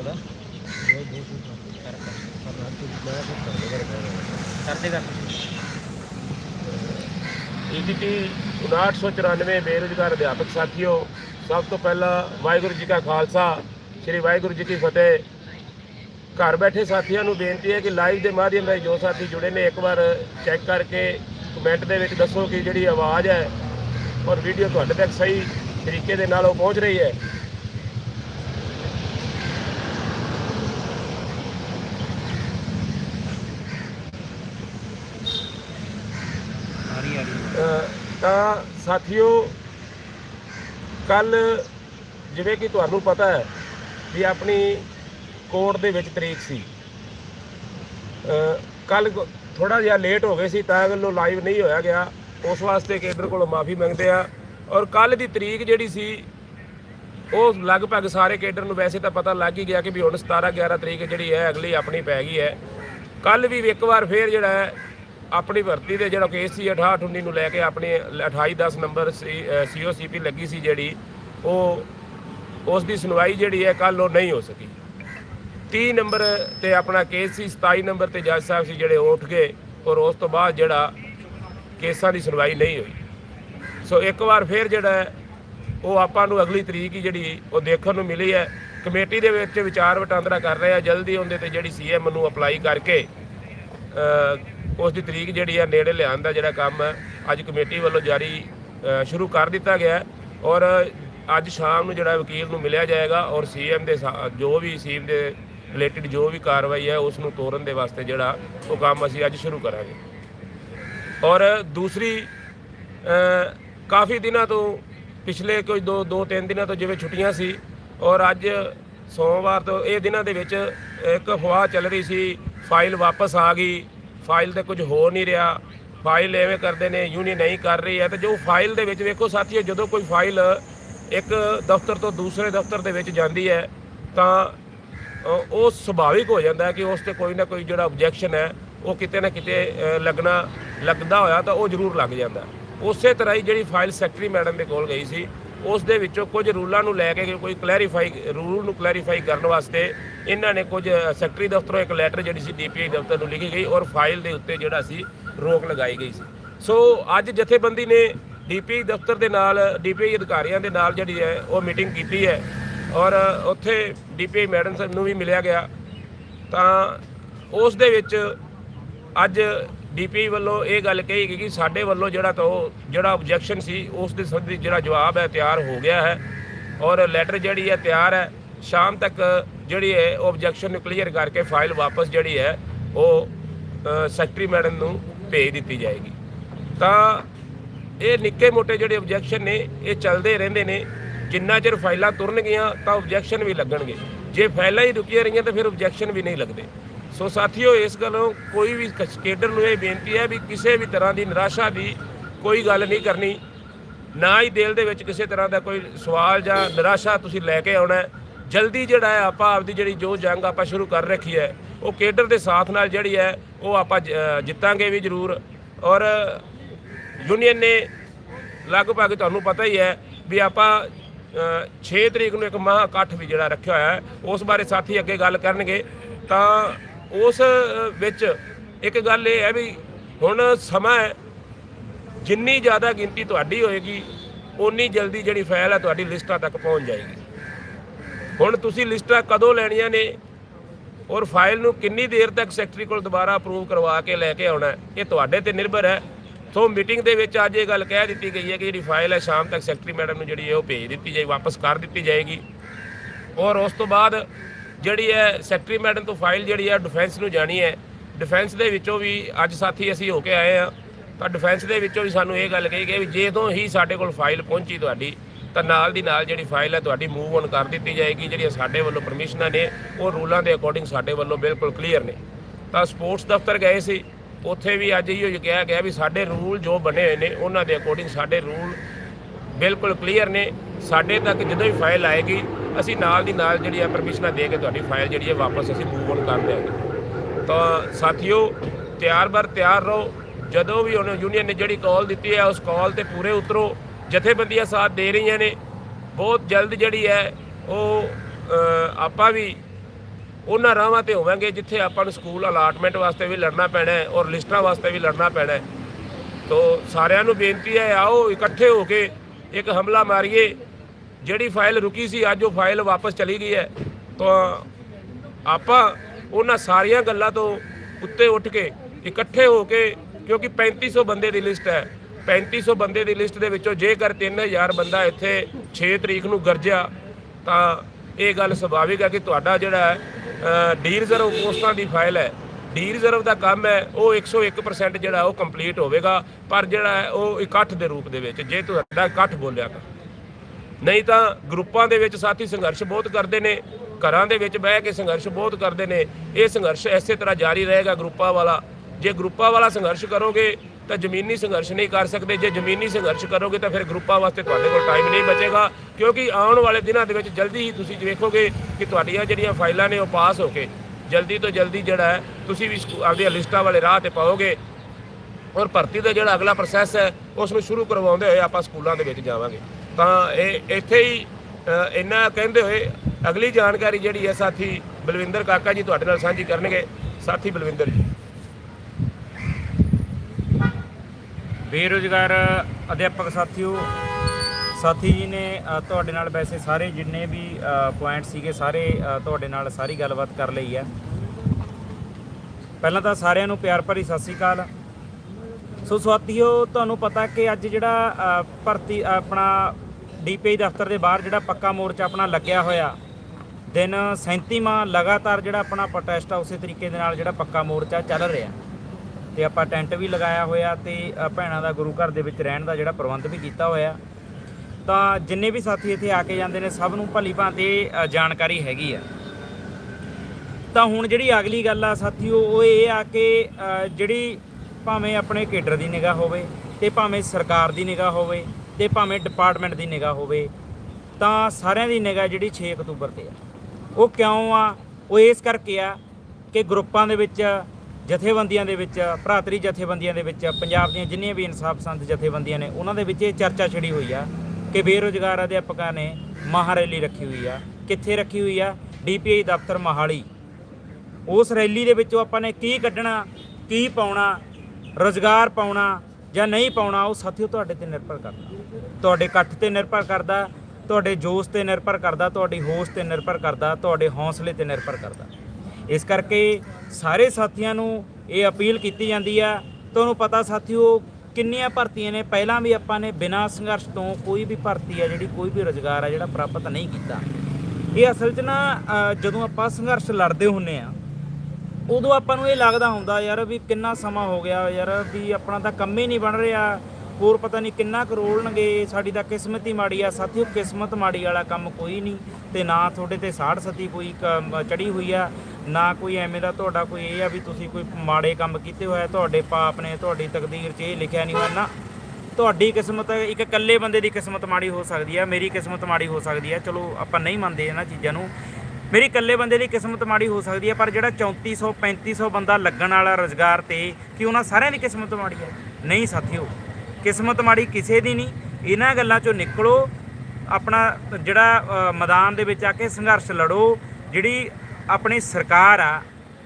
ਉਹਦਾ। ਕਰਦੇ ਕਰ। ਈਟੀਟੀ 5994 ਬੇਰੁਜ਼ਗਾਰ ਅਧਿਆਪਕ ਸਾਥੀਓ, ਸਭ ਤੋਂ ਪਹਿਲਾਂ ਵਾਹਿਗੁਰੂ ਜੀ ਕਾ ਖਾਲਸਾ, ਸ੍ਰੀ ਵਾਹਿਗੁਰੂ ਜੀ ਕੀ ਫਤਿਹ। ਘਰ ਬੈਠੇ ਸਾਥੀਆਂ ਨੂੰ ਬੇਨਤੀ ਹੈ ਕਿ ਲਾਈਵ ਦੇ ਮਾਧਿਅਮ ਰਾਹੀਂ ਜੋ ਸਾਥੀ ਜੁੜੇ ਨੇ, ਇੱਕ ਵਾਰ ਚੈੱਕ ਕਰਕੇ ਕਮੈਂਟ ਦੇ ਵਿੱਚ ਦੱਸੋ ਕਿ ਜਿਹੜੀ ਆਵਾਜ਼ ਹੈ ਔਰ ਵੀਡੀਓ ਤੁਹਾਡੇ ਤੱਕ ਸਹੀ ਤਰੀਕੇ ਦੇ ਨਾਲ ਉਹ ਪਹੁੰਚ ਰਹੀ ਹੈ ਆ ਰਹੀ ਆ ਰਹੀ ਅ, ਤਾਂ ਸਾਥੀਓ ਕੱਲ ਜਿਵੇਂ ਕਿ ਤੁਹਾਨੂੰ ਪਤਾ ਹੈ ਵੀ ਆਪਣੀ ਕੋਰਟ ਦੇ ਵਿੱਚ ਤਰੀਕ ਸੀ। ਕੱਲ ਥੋੜਾ ਜਿਹਾ ਲੇਟ ਹੋ ਗਏ ਸੀ, ਤਾਂ ਵੱਲੋਂ ਲਾਈਵ ਨਹੀਂ ਹੋਇਆ ਗਿਆ। ਉਸ ਵਾਸਤੇ ਕੇਡਰ ਕੋਲੋਂ ਮਾਫੀ ਮੰਗਦੇ ਆ ਔਰ ਕੱਲ ਦੀ ਤਰੀਕ ਜਿਹੜੀ ਸੀ, ਉਹ ਲਗਭਗ ਸਾਰੇ ਕੇਡਰ ਨੂੰ ਵੈਸੇ ਤਾਂ ਪਤਾ ਲੱਗ ਹੀ ਗਿਆ ਕਿ ਵੀ ਹੁਣ 17 11 ਤਰੀਕ ਜਿਹੜੀ ਹੈ, ਅਗਲੀ ਆਪਣੀ ਪੈ ਗਈ ਹੈ। ਕੱਲ ਵੀ ਇੱਕ ਵਾਰ ਫੇਰ ਜਿਹੜਾ ਹੈ ਆਪਣੀ ਭਰਤੀ ਦੇ ਜਿਹੜਾ ਕੇਸ ਸੀ 68 19 ਨੂੰ ਲੈ ਕੇ ਆਪਣੀ 28 10 ਨੰਬਰ ਸੀਓਸੀਪੀ ਲੱਗੀ ਸੀ ਜਿਹੜੀ, ਉਹ ਉਸ ਦੀ ਸੁਣਵਾਈ ਜਿਹੜੀ ਹੈ ਕੱਲ ਉਹ ਨਹੀਂ ਹੋ ਸਕੀ। 30 ਨੰਬਰ ਤੇ ਆਪਣਾ ਕੇਸ ਸੀ 27 ਨੰਬਰ ਤੇ ਜੱਜ ਸਾਹਿਬ ਸੀ ਜਿਹੜੇ ਉਹ ਉੱਠ ਗਏ, ਔਰ ਉਸ ਤੋਂ ਬਾਅਦ ਜਿਹੜਾ ਕੇਸਾਂ ਦੀ ਸੁਣਵਾਈ ਨਹੀਂ ਹੋਈ। ਸੋ ਇੱਕ ਵਾਰ ਫੇਰ ਜਿਹੜਾ ਉਹ ਆਪਾਂ ਨੂੰ ਅਗਲੀ ਤਰੀਕ ਹੀ ਜਿਹੜੀ ਉਹ ਦੇਖਣ ਨੂੰ ਮਿਲੀ ਹੈ। ਕਮੇਟੀ ਦੇ ਵਿੱਚ ਵਿਚਾਰ ਵਟਾਂਦਰਾ ਕਰ ਰਹੇ ਆ, ਜਲਦੀ ਉਹਦੇ ਤੇ ਜਿਹੜੀ ਸੀਐਮ ਨੂੰ ਅਪਲਾਈ ਕਰਕੇ ਉਸ ਦੀ ਤਰੀਕ ਜਿਹੜੀ ਹੈ ਨੇੜੇ ਲਿਆਉਣ ਦਾ ਜਿਹੜਾ ਕੰਮ ਅੱਜ ਕਮੇਟੀ ਵੱਲੋਂ ਜਾਰੀ ਸ਼ੁਰੂ ਕਰ ਦਿੱਤਾ ਗਿਆ। ਔਰ ਅੱਜ ਸ਼ਾਮ ਨੂੰ ਜਿਹੜਾ ਵਕੀਲ ਨੂੰ ਮਿਲਿਆ ਜਾਏਗਾ ਔਰ ਸੀਐਮ ਦੇ ਸਾ- ਜੋ ਵੀ ਸੀਐਮ ਦੇ ਰਿਲੇਟਡ ਜੋ ਵੀ ਕਾਰਵਾਈ ਹੈ, ਉਸ ਨੂੰ ਤੋਰਨ ਦੇ ਵਾਸਤੇ ਜਿਹੜਾ ਉਹ ਕੰਮ ਅਸੀਂ ਅੱਜ ਸ਼ੁਰੂ ਕਰਾਂਗੇ। ਔਰ ਦੂਸਰੀ ਕਾਫੀ ਦਿਨਾਂ ਤੋਂ, ਪਿਛਲੇ ਕੋਈ ਦੋ ਦੋ, ਤਿੰਨ ਦਿਨਾਂ ਤੋਂ ਜਿਵੇਂ ਛੁੱਟੀਆਂ ਸੀ, ਔਰ ਅੱਜ ਸੋਮਵਾਰ ਤੋਂ ਇਹ ਦਿਨਾਂ ਦੇ ਵਿੱਚ ਇੱਕ ਅਫਵਾਹ ਚੱਲ ਰਹੀ ਸੀ, ਫਾਈਲ ਵਾਪਸ ਆ ਗਈ। ਫਾਈਲ ਤੇ ਕੁਝ ਹੋ ਨਹੀਂ ਰਿਹਾ। ਫਾਈਲ ਐਵੇਂ ਕਰਦੇ ਨੇ ਯੂਨੀਅਨ ਨਹੀਂ ਕਰ ਰਹੀ ਹੈ। ਤੇ ਜੋ ਫਾਈਲ ਦੇ ਵਿੱਚ ਵੇਖੋ ਸਾਥੀਓ ਜਦੋਂ ਕੋਈ ਫਾਈਲ ਇੱਕ ਦਫ਼ਤਰ ਤੋਂ ਦੂਸਰੇ ਦਫ਼ਤਰ ਦੇ ਵਿੱਚ ਜਾਂਦੀ ਹੈ, ਤਾਂ ਉਹ ਸੁਭਾਵਿਕ ਹੋ ਜਾਂਦਾ ਹੈ ਕਿ ਉਸ ਤੇ ਕੋਈ ਨਾ ਕੋਈ ਜਿਹੜਾ ਆਬਜੈਕਸ਼ਨ ਹੈ, ਉਹ ਕਿਤੇ ਨਾ ਕਿਤੇ ਲੱਗਣਾ, ਲੱਗਦਾ ਹੋਇਆ ਤਾਂ ਉਹ ਜ਼ਰੂਰ ਲੱਗ ਜਾਂਦਾ। ਉਸੇ ਤਰ੍ਹਾਂ ਹੀ ਜਿਹੜੀ ਫਾਈਲ ਸੈਕਟਰੀ ਮੈਡਮ ਦੇ ਕੋਲ ਗਈ ਸੀ ਉਸ ਦੇ ਵਿੱਚੋਂ ਕੁਝ ਰੂਲਾਂ ਨੂੰ ਲੈ ਕੇ ਕੋਈ ਕਲੈਰੀਫਾਈ ਰੂਲ ਨੂੰ ਕਲੈਰੀਫਾਈ ਕਰਨ ਵਾਸਤੇ ਇਹਨਾਂ ਨੇ ਕੁਝ ਸੈਕਟਰੀ ਦਫ਼ਤਰੋਂ ਇੱਕ ਲੈਟਰ ਜਿਹੜੀ ਸੀ ਡੀਪੀਆਈ ਦਫ਼ਤਰ ਨੂੰ ਲਿਖੀ ਗਈ ਔਰ ਫਾਈਲ ਦੇ ਉੱਤੇ ਜਿਹੜਾ ਸੀ ਰੋਕ ਲਗਾਈ ਗਈ ਸੀ। ਸੋ ਅੱਜ ਜਥੇਬੰਦੀ ਨੇ ਡੀਪੀਆਈ ਦਫ਼ਤਰ ਦੇ ਨਾਲ ਡੀਪੀਆਈ ਅਧਿਕਾਰੀਆਂ ਦੇ ਨਾਲ ਜਿਹੜੀ ਹੈ, ਉਹ ਮੀਟਿੰਗ ਕੀਤੀ ਹੈ ਔਰ ਉੱਥੇ ਡੀਪੀਆਈ ਮੈਡਮ ਸਾਹਿਬ ਨੂੰ ਵੀ ਮਿਲਿਆ ਗਿਆ। ਤਾਂ ਉਸ ਦੇ ਵਿੱਚ ਅੱਜ ਡੀਪੀ ਵੱਲੋਂ ਇਹ ਗੱਲ ਕਹੀ ਗਈ ਕਿ ਸਾਡੇ ਵੱਲੋਂ ਜਿਹੜਾ ਤਾਂ ਉਹ ਜਿਹੜਾ ਆਬਜੈਕਸ਼ਨ ਸੀ, ਉਸ ਦੇ ਸੰਬੰਧੀ ਜਿਹੜਾ ਜਵਾਬ ਹੈ, ਤਿਆਰ ਹੋ ਗਿਆ ਹੈ। ਔਰ ਲੈਟਰ ਜਿਹੜੀ ਹੈ, ਤਿਆਰ ਹੈ। ਸ਼ਾਮ ਤੱਕ ਜਿਹੜੀ ਹੈ ਉਹ ਆਬਜੈਕਸ਼ਨ ਨੂੰ ਕਲੀਅਰ ਕਰਕੇ ਫਾਈਲ ਵਾਪਸ ਜਿਹੜੀ ਹੈ, ਉਹ ਸੈਕਟਰੀ ਮੈਡਮ ਨੂੰ ਭੇਜ ਦਿੱਤੀ ਜਾਏਗੀ। ਤਾਂ ਇਹ ਨਿੱਕੇ ਮੋਟੇ ਜਿਹੜੇ ਆਬਜੈਕਸ਼ਨ ਨੇ, ਇਹ ਚੱਲਦੇ ਰਹਿੰਦੇ ਨੇ। ਜਿੰਨਾ ਚਿਰ ਫਾਈਲਾਂ ਤੁਰਨਗੀਆਂ ਤਾਂ ਆਬਜੈਕਸ਼ਨ ਵੀ ਲੱਗਣਗੇ। ਜੇ ਫਾਈਲਾਂ ਹੀ ਰੁਕੀਆਂ ਰਹੀਆਂ, ਤਾਂ ਫਿਰ ਆਬਜੈਕਸ਼ਨ ਵੀ ਨਹੀਂ ਲੱਗਦੇ। ਸੋ ਸਾਥੀਓ ਇਸ ਗੱਲੋਂ ਕੋਈ ਵੀ ਕੇਡਰ ਨੂੰ ਇਹ ਬੇਨਤੀ ਹੈ ਵੀ ਕਿਸੇ ਵੀ ਤਰ੍ਹਾਂ ਦੀ ਨਿਰਾਸ਼ਾ ਦੀ ਕੋਈ ਗੱਲ ਨਹੀਂ ਕਰਨੀ। ਨਾ ਹੀ ਦਿਲ ਦੇ ਵਿੱਚ ਕਿਸੇ ਤਰ੍ਹਾਂ ਦਾ ਕੋਈ ਸਵਾਲ ਜਾਂ ਨਿਰਾਸ਼ਾ ਤੁਸੀਂ ਲੈ ਕੇ ਆਉਣਾ ਜਲਦੀ ਜਿਹੜਾ ਹੈ ਆਪਾਂ ਆਪਦੀ ਜਿਹੜੀ ਜੋ ਜੰਗ ਆਪਾਂ ਸ਼ੁਰੂ ਕਰ ਰੱਖੀ ਹੈ ਉਹ ਕੇਡਰ ਦੇ ਸਾਥ ਨਾਲ ਜਿਹੜੀ ਹੈ ਉਹ ਆਪਾਂ ਜ- ਜਿੱਤਾਂਗੇ ਵੀ ਜ਼ਰੂਰ। ਔਰ ਯੂਨੀਅਨ ਨੇ ਲਗਭਗ ਤੁਹਾਨੂੰ ਪਤਾ ਹੀ ਹੈ ਵੀ ਆਪਾਂ ਅ, 6 ਤਰੀਕ ਨੂੰ ਇੱਕ ਮਹਾ ਇਕੱਠ ਵੀ ਜਿਹੜਾ ਰੱਖਿਆ ਹੋਇਆ ਹੈ ਉਸ ਬਾਰੇ ਸਾਥੀ ਅੱਗੇ ਗੱਲ ਕਰਨਗੇ। ਤਾਂ ਉਸ ਵਿੱਚ ਇੱਕ ਗੱਲ ਇਹ ਹੈ ਵੀ ਹੁਣ ਸਮਾਂ ਜਿੰਨੀ ਜ਼ਿਆਦਾ ਗਿਣਤੀ ਤੁਹਾਡੀ ਹੋਏਗੀ, ਓਨੀ ਜਲਦੀ ਜਿਹੜੀ ਫਾਈਲ ਹੈ ਤੁਹਾਡੀ ਲਿਸਟਾਂ ਤੱਕ ਪਹੁੰਚ ਜਾਏਗੀ। ਹੁਣ ਤੁਸੀਂ ਲਿਸਟਾਂ ਕਦੋਂ ਲੈਣੀਆਂ ਨੇ ਔਰ ਫਾਈਲ ਨੂੰ ਕਿੰਨੀ ਦੇਰ ਤੱਕ ਸੈਕਟਰੀ ਕੋਲ ਦੁਬਾਰਾ ਅਪਰੂਵ ਕਰਵਾ ਕੇ ਲੈ ਕੇ ਆਉਣਾ ਇਹ ਤੁਹਾਡੇ ਤੇ ਨਿਰਭਰ ਹੈ। ਸੋ ਮੀਟਿੰਗ ਦੇ ਵਿੱਚ ਅੱਜ ਇਹ ਗੱਲ ਕਹਿ ਦਿੱਤੀ ਗਈ ਹੈ ਕਿ ਜਿਹੜੀ ਫਾਈਲ ਹੈ ਸ਼ਾਮ ਤੱਕ ਸੈਕਟਰੀ ਮੈਡਮ ਨੂੰ ਜਿਹੜੀ ਹੈ ਉਹ ਭੇਜ ਦਿੱਤੀ ਜਾਏ ਵਾਪਸ ਕਰ ਦਿੱਤੀ ਜਾਏਗੀ। ਔਰ ਉਸ ਤੋਂ ਬਾਅਦ ਜਿਹੜੀ ਹੈ ਸੈਕਟਰੀ ਮੈਡਮ ਤੋਂ ਫਾਈਲ ਜਿਹੜੀ ਹੈ ਡਿਫੈਂਸ ਨੂੰ ਜਾਣੀ ਹੈ। ਡਿਫੈਂਸ ਦੇ ਵਿੱਚੋਂ ਵੀ ਅੱਜ ਸਾਥੀ ਅਸੀਂ ਹੋ ਕੇ ਆਏ ਆ ਤਾਂ ਡਿਫੈਂਸ ਦੇ ਵਿੱਚੋਂ ਵੀ ਸਾਨੂੰ ਇਹ ਗੱਲ ਕਹੀ ਗਈ ਵੀ ਜਦੋਂ ਹੀ ਸਾਡੇ ਕੋਲ ਫਾਈਲ ਪਹੁੰਚੀ ਤੁਹਾਡੀ, ਤਾਂ ਨਾਲ ਦੀ ਨਾਲ ਜਿਹੜੀ ਫਾਈਲ ਹੈ ਤੁਹਾਡੀ ਮੂਵ ਔਨ ਕਰ ਦਿੱਤੀ ਜਾਏਗੀ। ਜਿਹੜੀਆਂ ਸਾਡੇ ਵੱਲੋਂ ਪਰਮਿਸ਼ਨਾਂ ਨੇ, ਉਹ ਰੂਲਾਂ ਦੇ ਅਕੋਰਡਿੰਗ ਸਾਡੇ ਵੱਲੋਂ ਬਿਲਕੁਲ ਕਲੀਅਰ ਨੇ। ਤਾਂ ਸਪੋਰਟਸ ਦਫ਼ਤਰ ਗਏ ਸੀ। ਉੱਥੇ ਵੀ ਅੱਜ ਇਹੋ ਕਿਹਾ ਗਿਆ ਵੀ ਸਾਡੇ ਰੂਲ ਜੋ ਬਣੇ ਹੋਏ ਨੇ, ਉਹਨਾਂ ਦੇ ਅਕੋਰਡਿੰਗ ਸਾਡੇ ਰੂਲ ਬਿਲਕੁਲ ਕਲੀਅਰ ਨੇ। ਸਾਡੇ ਤੱਕ ਜਦੋਂ ਵੀ ਫਾਈਲ ਆਏਗੀ, ਅਸੀਂ ਨਾਲ ਦੀ ਨਾਲ ਜਿਹੜੀ ਆ ਪਰਮਿਸ਼ਨਾਂ ਦੇ ਕੇ ਤੁਹਾਡੀ ਫਾਈਲ ਜਿਹੜੀ ਹੈ ਵਾਪਸ ਅਸੀਂ ਮੂਵ ਔਨ ਕਰ ਦਿਆਂਗੇ। ਤਾਂ ਸਾਥੀਓ, ਤਿਆਰ ਬਰ ਤਿਆਰ ਰਹੋ। ਜਦੋਂ ਵੀ ਉਹਨੇ ਯੂਨੀਅਨ ਨੇ ਜਿਹੜੀ ਕਾਲ ਦਿੱਤੀ ਹੈ ਉਸ ਕਾਲ ਤੇ ਪੂਰੇ ਉਤਰੋ। ਜਥੇਬੰਦੀਆਂ ਸਾਥ ਦੇ ਰਹੀਆਂ ਨੇ। ਬਹੁਤ ਜਲਦ ਜਿਹੜੀ ਹੈ, ਉਹ ਆਪਾਂ ਵੀ ਉਹਨਾਂ ਰਾਹਾਂ ਤੇ ਹੋਵਾਂਗੇ ਜਿੱਥੇ ਆਪਾਂ ਨੂੰ ਸਕੂਲ ਅਲਾਟਮੈਂਟ ਵਾਸਤੇ ਵੀ ਲੜਨਾ ਪੈਣਾ ਹੈ ਔਰ ਲਿਸਟਾਂ ਵਾਸਤੇ ਵੀ ਲੜਨਾ ਪੈਣਾ ਹੈ। ਤੋ ਸਾਰਿਆਂ ਨੂੰ ਬੇਨਤੀ ਹੈ, ਆਓ, ਇਕੱਠੇ ਹੋ ਕੇ ਇੱਕ ਹਮਲਾ ਮਾਰੀਏ, ਜਿਹੜੀ ਫਾਈਲ ਰੁਕੀ ਸੀ, ਅੱਜ ਉਹ ਫਾਈਲ ਵਾਪਸ ਚਲੀ ਗਈ ਹੈ। ਤਾਂ ਆਪਾਂ ਉਹਨਾਂ ਸਾਰੀਆਂ ਗੱਲਾਂ ਤੋਂ ਉੱਤੇ ਉੱਠ ਕੇ ਇਕੱਠੇ ਹੋ ਕੇ, ਕਿਉਂਕਿ 3500 ਬੰਦੇ ਦੀ ਲਿਸਟ ਹੈ 3500 ਬੰਦੇ ਦੀ ਲਿਸਟ ਦੇ ਵਿੱਚੋਂ ਜੇਕਰ 3000 ਬੰਦਾ ਇੱਥੇ 6 ਤਰੀਕ ਨੂੰ ਗਰਜਿਆ, ਤਾਂ ਇਹ ਗੱਲ ਸੁਭਾਵਿਕ ਹੈ ਕਿ ਤੁਹਾਡਾ ਜਿਹੜਾ ਹੈ ਡੀ ਰਿਜ਼ਰਵ ਪੋਸਟਾਂ ਦੀ ਫਾਈਲ ਹੈ ਡੀ ਰਿਜ਼ਰਵ ਦਾ ਕੰਮ ਹੈ, ਉਹ 101% ਜਿਹੜਾ ਉਹ ਕੰਪਲੀਟ ਹੋਵੇਗਾ, ਪਰ ਜਿਹੜਾ ਹੈ ਉਹ ਇਕੱਠ ਦੇ ਰੂਪ ਦੇ ਵਿੱਚ, ਜੇ ਤੁਹਾਡਾ ਇਕੱਠ ਬੋਲਿਆ ਤਾਂ। ਨਹੀਂ ਤਾਂ ਗਰੁੱਪਾਂ ਦੇ ਵਿੱਚ ਸਾਥੀ ਸੰਘਰਸ਼ ਬਹੁਤ ਕਰਦੇ ਨੇ, ਘਰਾਂ ਦੇ ਵਿੱਚ ਬਹਿ ਕੇ ਸੰਘਰਸ਼ ਬਹੁਤ ਕਰਦੇ ਨੇ, ਇਹ ਸੰਘਰਸ਼ ਇਸੇ ਤਰ੍ਹਾਂ ਜਾਰੀ ਰਹੇਗਾ ਗਰੁੱਪਾਂ ਵਾਲਾ। ਜੇ ਗਰੁੱਪਾਂ ਵਾਲਾ ਸੰਘਰਸ਼ ਕਰੋਗੇ, ਤਾਂ ਜ਼ਮੀਨੀ ਸੰਘਰਸ਼ ਨਹੀਂ ਕਰ ਸਕਦੇ, ਜੇ ਜ਼ਮੀਨੀ ਸੰਘਰਸ਼ ਕਰੋਗੇ ਤਾਂ ਫਿਰ ਗਰੁੱਪਾਂ ਵਾਸਤੇ ਤੁਹਾਡੇ ਕੋਲ ਟਾਈਮ ਨਹੀਂ ਬਚੇਗਾ, ਕਿਉਂਕਿ ਆਉਣ ਵਾਲੇ ਦਿਨਾਂ ਦੇ ਵਿੱਚ ਜਲਦੀ ਹੀ ਤੁਸੀਂ ਵੇਖੋਗੇ ਕਿ ਤੁਹਾਡੀਆਂ ਜਿਹੜੀਆਂ ਫਾਈਲਾਂ ਨੇ ਉਹ ਪਾਸ ਹੋ ਕੇ ਜਲਦੀ ਤੋਂ ਜਲਦੀ ਜਿਹੜਾ ਹੈ ਤੁਸੀਂ ਵੀ ਸਕੂ- ਆਪਦੀਆਂ ਲਿਸਟਾਂ ਵਾਲੇ ਰਾਹ ਤੇ ਪਾਓਗੇ ਔਰ ਭਰਤੀ ਦਾ ਜਿਹੜਾ ਅਗਲਾ ਪ੍ਰੋਸੈਸ ਹੈ ਉਸ ਨੂੰ ਸ਼ੁਰੂ ਕਰਵਾਉਂਦੇ ਹੋਏ ਆਪਾਂ ਸਕੂਲਾਂ ਦੇ ਵਿੱਚ ਜਾਵਾਂਗੇ। ਤਾਂ ਇਹ ਇੱਥੇ ਹੀ ਅ, ਇੰਨਾ ਕਹਿੰਦੇ ਹੋਏ ਅਗਲੀ ਜਾਣਕਾਰੀ ਜਿਹੜੀ ਹੈ ਸਾਥੀ ਬਲਵਿੰਦਰ ਕਾਕਾ ਜੀ ਤੁਹਾਡੇ ਨਾਲ ਸਾਂਝੀ ਕਰਨਗੇ। ਸਾਥੀ ਬਲਵਿੰਦਰ ਜੀ। ਬੇਰੁਜ਼ਗਾਰ ਅਧਿਆਪਕ ਸਾਥੀਓ ਸਾਥੀ ਜੀ ਨੇ ਤੁਹਾਡੇ ਨਾਲ ਵੈਸੇ ਸਾਰੇ ਜਿੰਨੇ ਵੀ ਪੁਆਇੰਟ ਸੀਗੇ, ਸਾਰੇ ਤੁਹਾਡੇ ਨਾਲ ਸਾਰੀ ਗੱਲਬਾਤ ਕਰ ਲਈ ਹੈ। ਪਹਿਲਾਂ ਤਾਂ ਸਾਰਿਆਂ ਨੂੰ ਪਿਆਰ ਭਰੀ ਸਤਿ ਸ੍ਰੀ ਅਕਾਲ। ਸੋ ਸਾਥੀਓ, ਤੁਹਾਨੂੰ ਪਤਾ ਕਿ ਅੱਜ ਜਿਹੜਾ ਭਰਤੀ ਆਪਣਾ ਡੀਪੀਆਈ ਦਫ਼ਤਰ ਦੇ ਬਾਹਰ ਜਿਹੜਾ ਪੱਕਾ ਮੋਰਚਾ ਆਪਣਾ ਲੱਗਿਆ ਹੋਇਆ, ਦਿਨ 37ਵਾਂ ਲਗਾਤਾਰ ਜਿਹੜਾ ਆਪਣਾ ਪ੍ਰੋਟੈਸਟ ਆ, ਉਸੇ ਤਰੀਕੇ ਦੇ ਨਾਲ ਜਿਹੜਾ ਪੱਕਾ ਮੋਰਚਾ ਚੱਲ ਰਿਹਾ। ਤੇ ਆਪਾਂ ਟੈਂਟ ਵੀ ਲਗਾਇਆ ਹੋਇਆ ਤੇ ਭੈਣਾਂ ਦਾ ਗੁਰੂ ਘਰ ਦੇ ਵਿੱਚ ਰਹਿਣ ਦਾ ਜਿਹੜਾ ਪ੍ਰਬੰਧ ਵੀ ਕੀਤਾ ਹੋਇਆ। ਤਾਂ ਜਿੰਨੇ ਵੀ ਸਾਥੀ ਇੱਥੇ ਆ ਕੇ ਜਾਂਦੇ ਨੇ ਸਭ ਨੂੰ ਭਲੀ ਭਾਂਤੀ ਅ, ਜਾਣਕਾਰੀ ਹੈਗੀ ਆ। ਤਾਂ ਹੁਣ ਜਿਹੜੀ ਅਗਲੀ ਗੱਲ ਆ ਸਾਥੀਓ ਉਹ ਇਹ ਆ ਕਿ ਜਿਹੜੀ ਭਾਵੇਂ ਆਪਣੇ ਕੇਡਰ ਦੀ ਨਿਗਾਹ ਹੋਵੇ ਤੇ ਭਾਵੇਂ ਸਰਕਾਰ ਦੀ ਨਿਗਾਹ ਹੋਵੇ ਤੇ ਭਾਵੇਂ ਡਿਪਾਰਟਮੈਂਟ ਦੀ ਨਿਗਾਹ ਹੋਵੇ ਤਾਂ ਸਾਰਿਆਂ ਦੀ ਨਿਗਾਹ ਜਿਹੜੀ 6 ਅਕਤੂਬਰ ਤੇ ਆ। ਉਹ ਕਿਉਂ ਆ? ਉਹ ਇਸ ਕਰਕੇ ਆ ਕਿ ਗਰੁੱਪਾਂ ਦੇ ਵਿੱਚ ਜਥੇਬੰਦੀਆਂ ਦੇ ਵਿੱਚ ਭਰਾਤਰੀ ਜਥੇਬੰਦੀਆਂ ਦੇ ਵਿੱਚ ਪੰਜਾਬ ਦੀਆਂ ਜਿੰਨੀਆਂ ਵੀ ਇਨਸਾਫ ਸੰਤ ਜਥੇਬੰਦੀਆਂ ਨੇ ਉਹਨਾਂ ਦੇ ਵਿੱਚ ਇਹ ਚਰਚਾ ਛਿੜੀ ਹੋਈ ਆ ਕਿ ਬੇਰੁਜ਼ਗਾਰ ਅਧਿਆਪਕਾਂ ਨੇ ਮਹਾਰੈਲੀ ਰੱਖੀ ਹੋਈ ਆ। ਕਿੱਥੇ ਰੱਖੀ ਹੋਈ ਆ? ਡੀਪੀਆਈ ਦਫ਼ਤਰ ਮਹਾਲੀ। ਉਸ ਰੈਲੀ ਦੇ ਵਿੱਚੋਂ ਆਪਾਂ ਨੇ ਕੀ ਕੱਢਣਾ, ਕੀ ਪਾਉਣਾ, ਰੋਜ਼ਗਾਰ ਪਾਉਣਾ ਜਾਂ ਨਹੀਂ ਪਾਉਣਾ, ਉਹ ਸਾਥੀਓ ਤੁਹਾਡੇ ਤੇ ਨਿਰਭਰ ਕਰਦਾ। ਤੁਹਾਡੇ ਇਕੱਠ ਤੇ ਨਿਰਭਰ ਕਰਦਾ, ਤੁਹਾਡੇ ਜੋਸ਼ ਤੇ ਨਿਰਭਰ ਕਰਦਾ, ਤੁਹਾਡੀ ਹੋਸ਼ ਤੇ ਨਿਰਭਰ ਕਰਦਾ, ਤੁਹਾਡੇ ਹੌਸਲੇ ਤੇ ਨਿਰਭਰ ਕਰਦਾ। ਇਸ ਕਰਕੇ ਸਾਰੇ ਸਾਥੀਆਂ ਨੂੰ ਇਹ ਅਪੀਲ ਕੀਤੀ ਜਾਂਦੀ ਆ। ਤੁਹਾਨੂੰ ਪਤਾ ਸਾਥੀਓ ਕਿੰਨੀਆਂ ਭਰਤੀਆਂ ਨੇ? ਪਹਿਲਾਂ ਵੀ ਆਪਾਂ ਨੇ ਬਿਨਾਂ ਸੰਘਰਸ਼ ਤੋਂ ਕੋਈ ਵੀ ਭਰਤੀ ਆ ਜਿਹੜੀ ਕੋਈ ਵੀ ਰੋਜ਼ਗਾਰ ਆ ਜਿਹੜਾ ਪ੍ਰਾਪਤ ਨਹੀਂ ਕੀਤਾ। ਇਹ ਅਸਲ 'ਚ ਨਾ ਜਦੋਂ ਆਪਾਂ ਸੰਘਰਸ਼ ਲੜਦੇ ਹੁੰਨੇ ਆ, ਉਦੋਂ ਆਪਾਂ ਨੂੰ ਇਹ ਲੱਗਦਾ ਹੁੰਦਾ ਯਾਰ ਵੀ ਕਿੰਨਾ ਸਮਾਂ ਹੋ ਗਿਆ ਯਾਰ ਵੀ ਆਪਣਾ ਤਾਂ ਕੰਮ ਹੀ ਨਹੀਂ ਬਣ ਰਿਹਾ। ਹੋਰ ਪਤਾ ਨਹੀਂ ਕਿੰਨਾ ਕਰੋੜਨਗੇ ਸਾਡੀ ਤਾਂ ਕਿਸਮਤ ਹੀ ਮਾੜੀ ਆ। ਸਾਥੀਓ, ਕਿਸਮਤ ਮਾੜੀ ਵਾਲਾ ਕੰਮ ਕੋਈ ਨਹੀਂ ਤੇ ਨਾ ਤੁਹਾਡੇ ਤੇ ਸਾੜ ਸਤੀ ਕੋਈ ਚੜੀ ਹੋਈ ਆ। ਨਾ ਕੋਈ ਐਵੇਂ ਦਾ ਤੁਹਾਡਾ ਕੋਈ ਇਹ ਆ ਵੀ ਤੁਸੀਂ ਕੋਈ ਮਾੜੇ ਕੰਮ ਕੀਤੇ ਹੋਇਆ ਤੁਹਾਡੇ ਪਾਪ ਨੇ ਤੁਹਾਡੀ ਤਕਦੀਰ 'ਚ ਇਹ ਲਿਖਿਆ ਨਹੀਂ ਹੋਇਆ ਨਾ। ਤੁਹਾਡੀ ਕਿਸਮਤ, ਇੱਕ ਇਕੱਲੇ ਬੰਦੇ ਦੀ ਕਿਸਮਤ ਮਾੜੀ ਹੋ ਸਕਦੀ ਆ, ਮੇਰੀ ਕਿਸਮਤ ਮਾੜੀ ਹੋ ਸਕਦੀ ਆ। ਚਲੋ, ਆਪਾਂ ਨਹੀਂ ਮੰਨਦੇ ਇਹਨਾਂ ਚੀਜ਼ਾਂ ਨੂੰ। ਮੇਰੀ ਇਕੱਲੇ ਬੰਦੇ ਦੀ ਕਿਸਮਤ ਮਾੜੀ ਹੋ ਸਕਦੀ ਹੈ ਪਰ ਜਿਹੜਾ 3400 3500 ਬੰਦਾ ਲੱਗਣ ਵਾਲਾ ਰੋਜ਼ਗਾਰ ਤੇ ਕਿ ਉਹਨਾਂ ਸਾਰਿਆਂ ਦੀ ਕਿਸਮਤ ਮਾੜੀ ਹੈ ਨਹੀਂ ਸਾਥੀਓ, ਕਿਸਮਤ ਮਾੜੀ ਕਿਸੇ ਦੀ ਨਹੀਂ। ਇਹਨਾਂ ਗੱਲਾਂ ਚੋਂ ਨਿਕਲੋ, ਆਪਣਾ ਜਿਹੜਾ ਮੈਦਾਨ ਦੇ ਵਿੱਚ ਆ ਕੇ ਸੰਘਰਸ਼ ਲੜੋ, ਜਿਹੜੀ ਆਪਣੀ ਸਰਕਾਰ ਆ,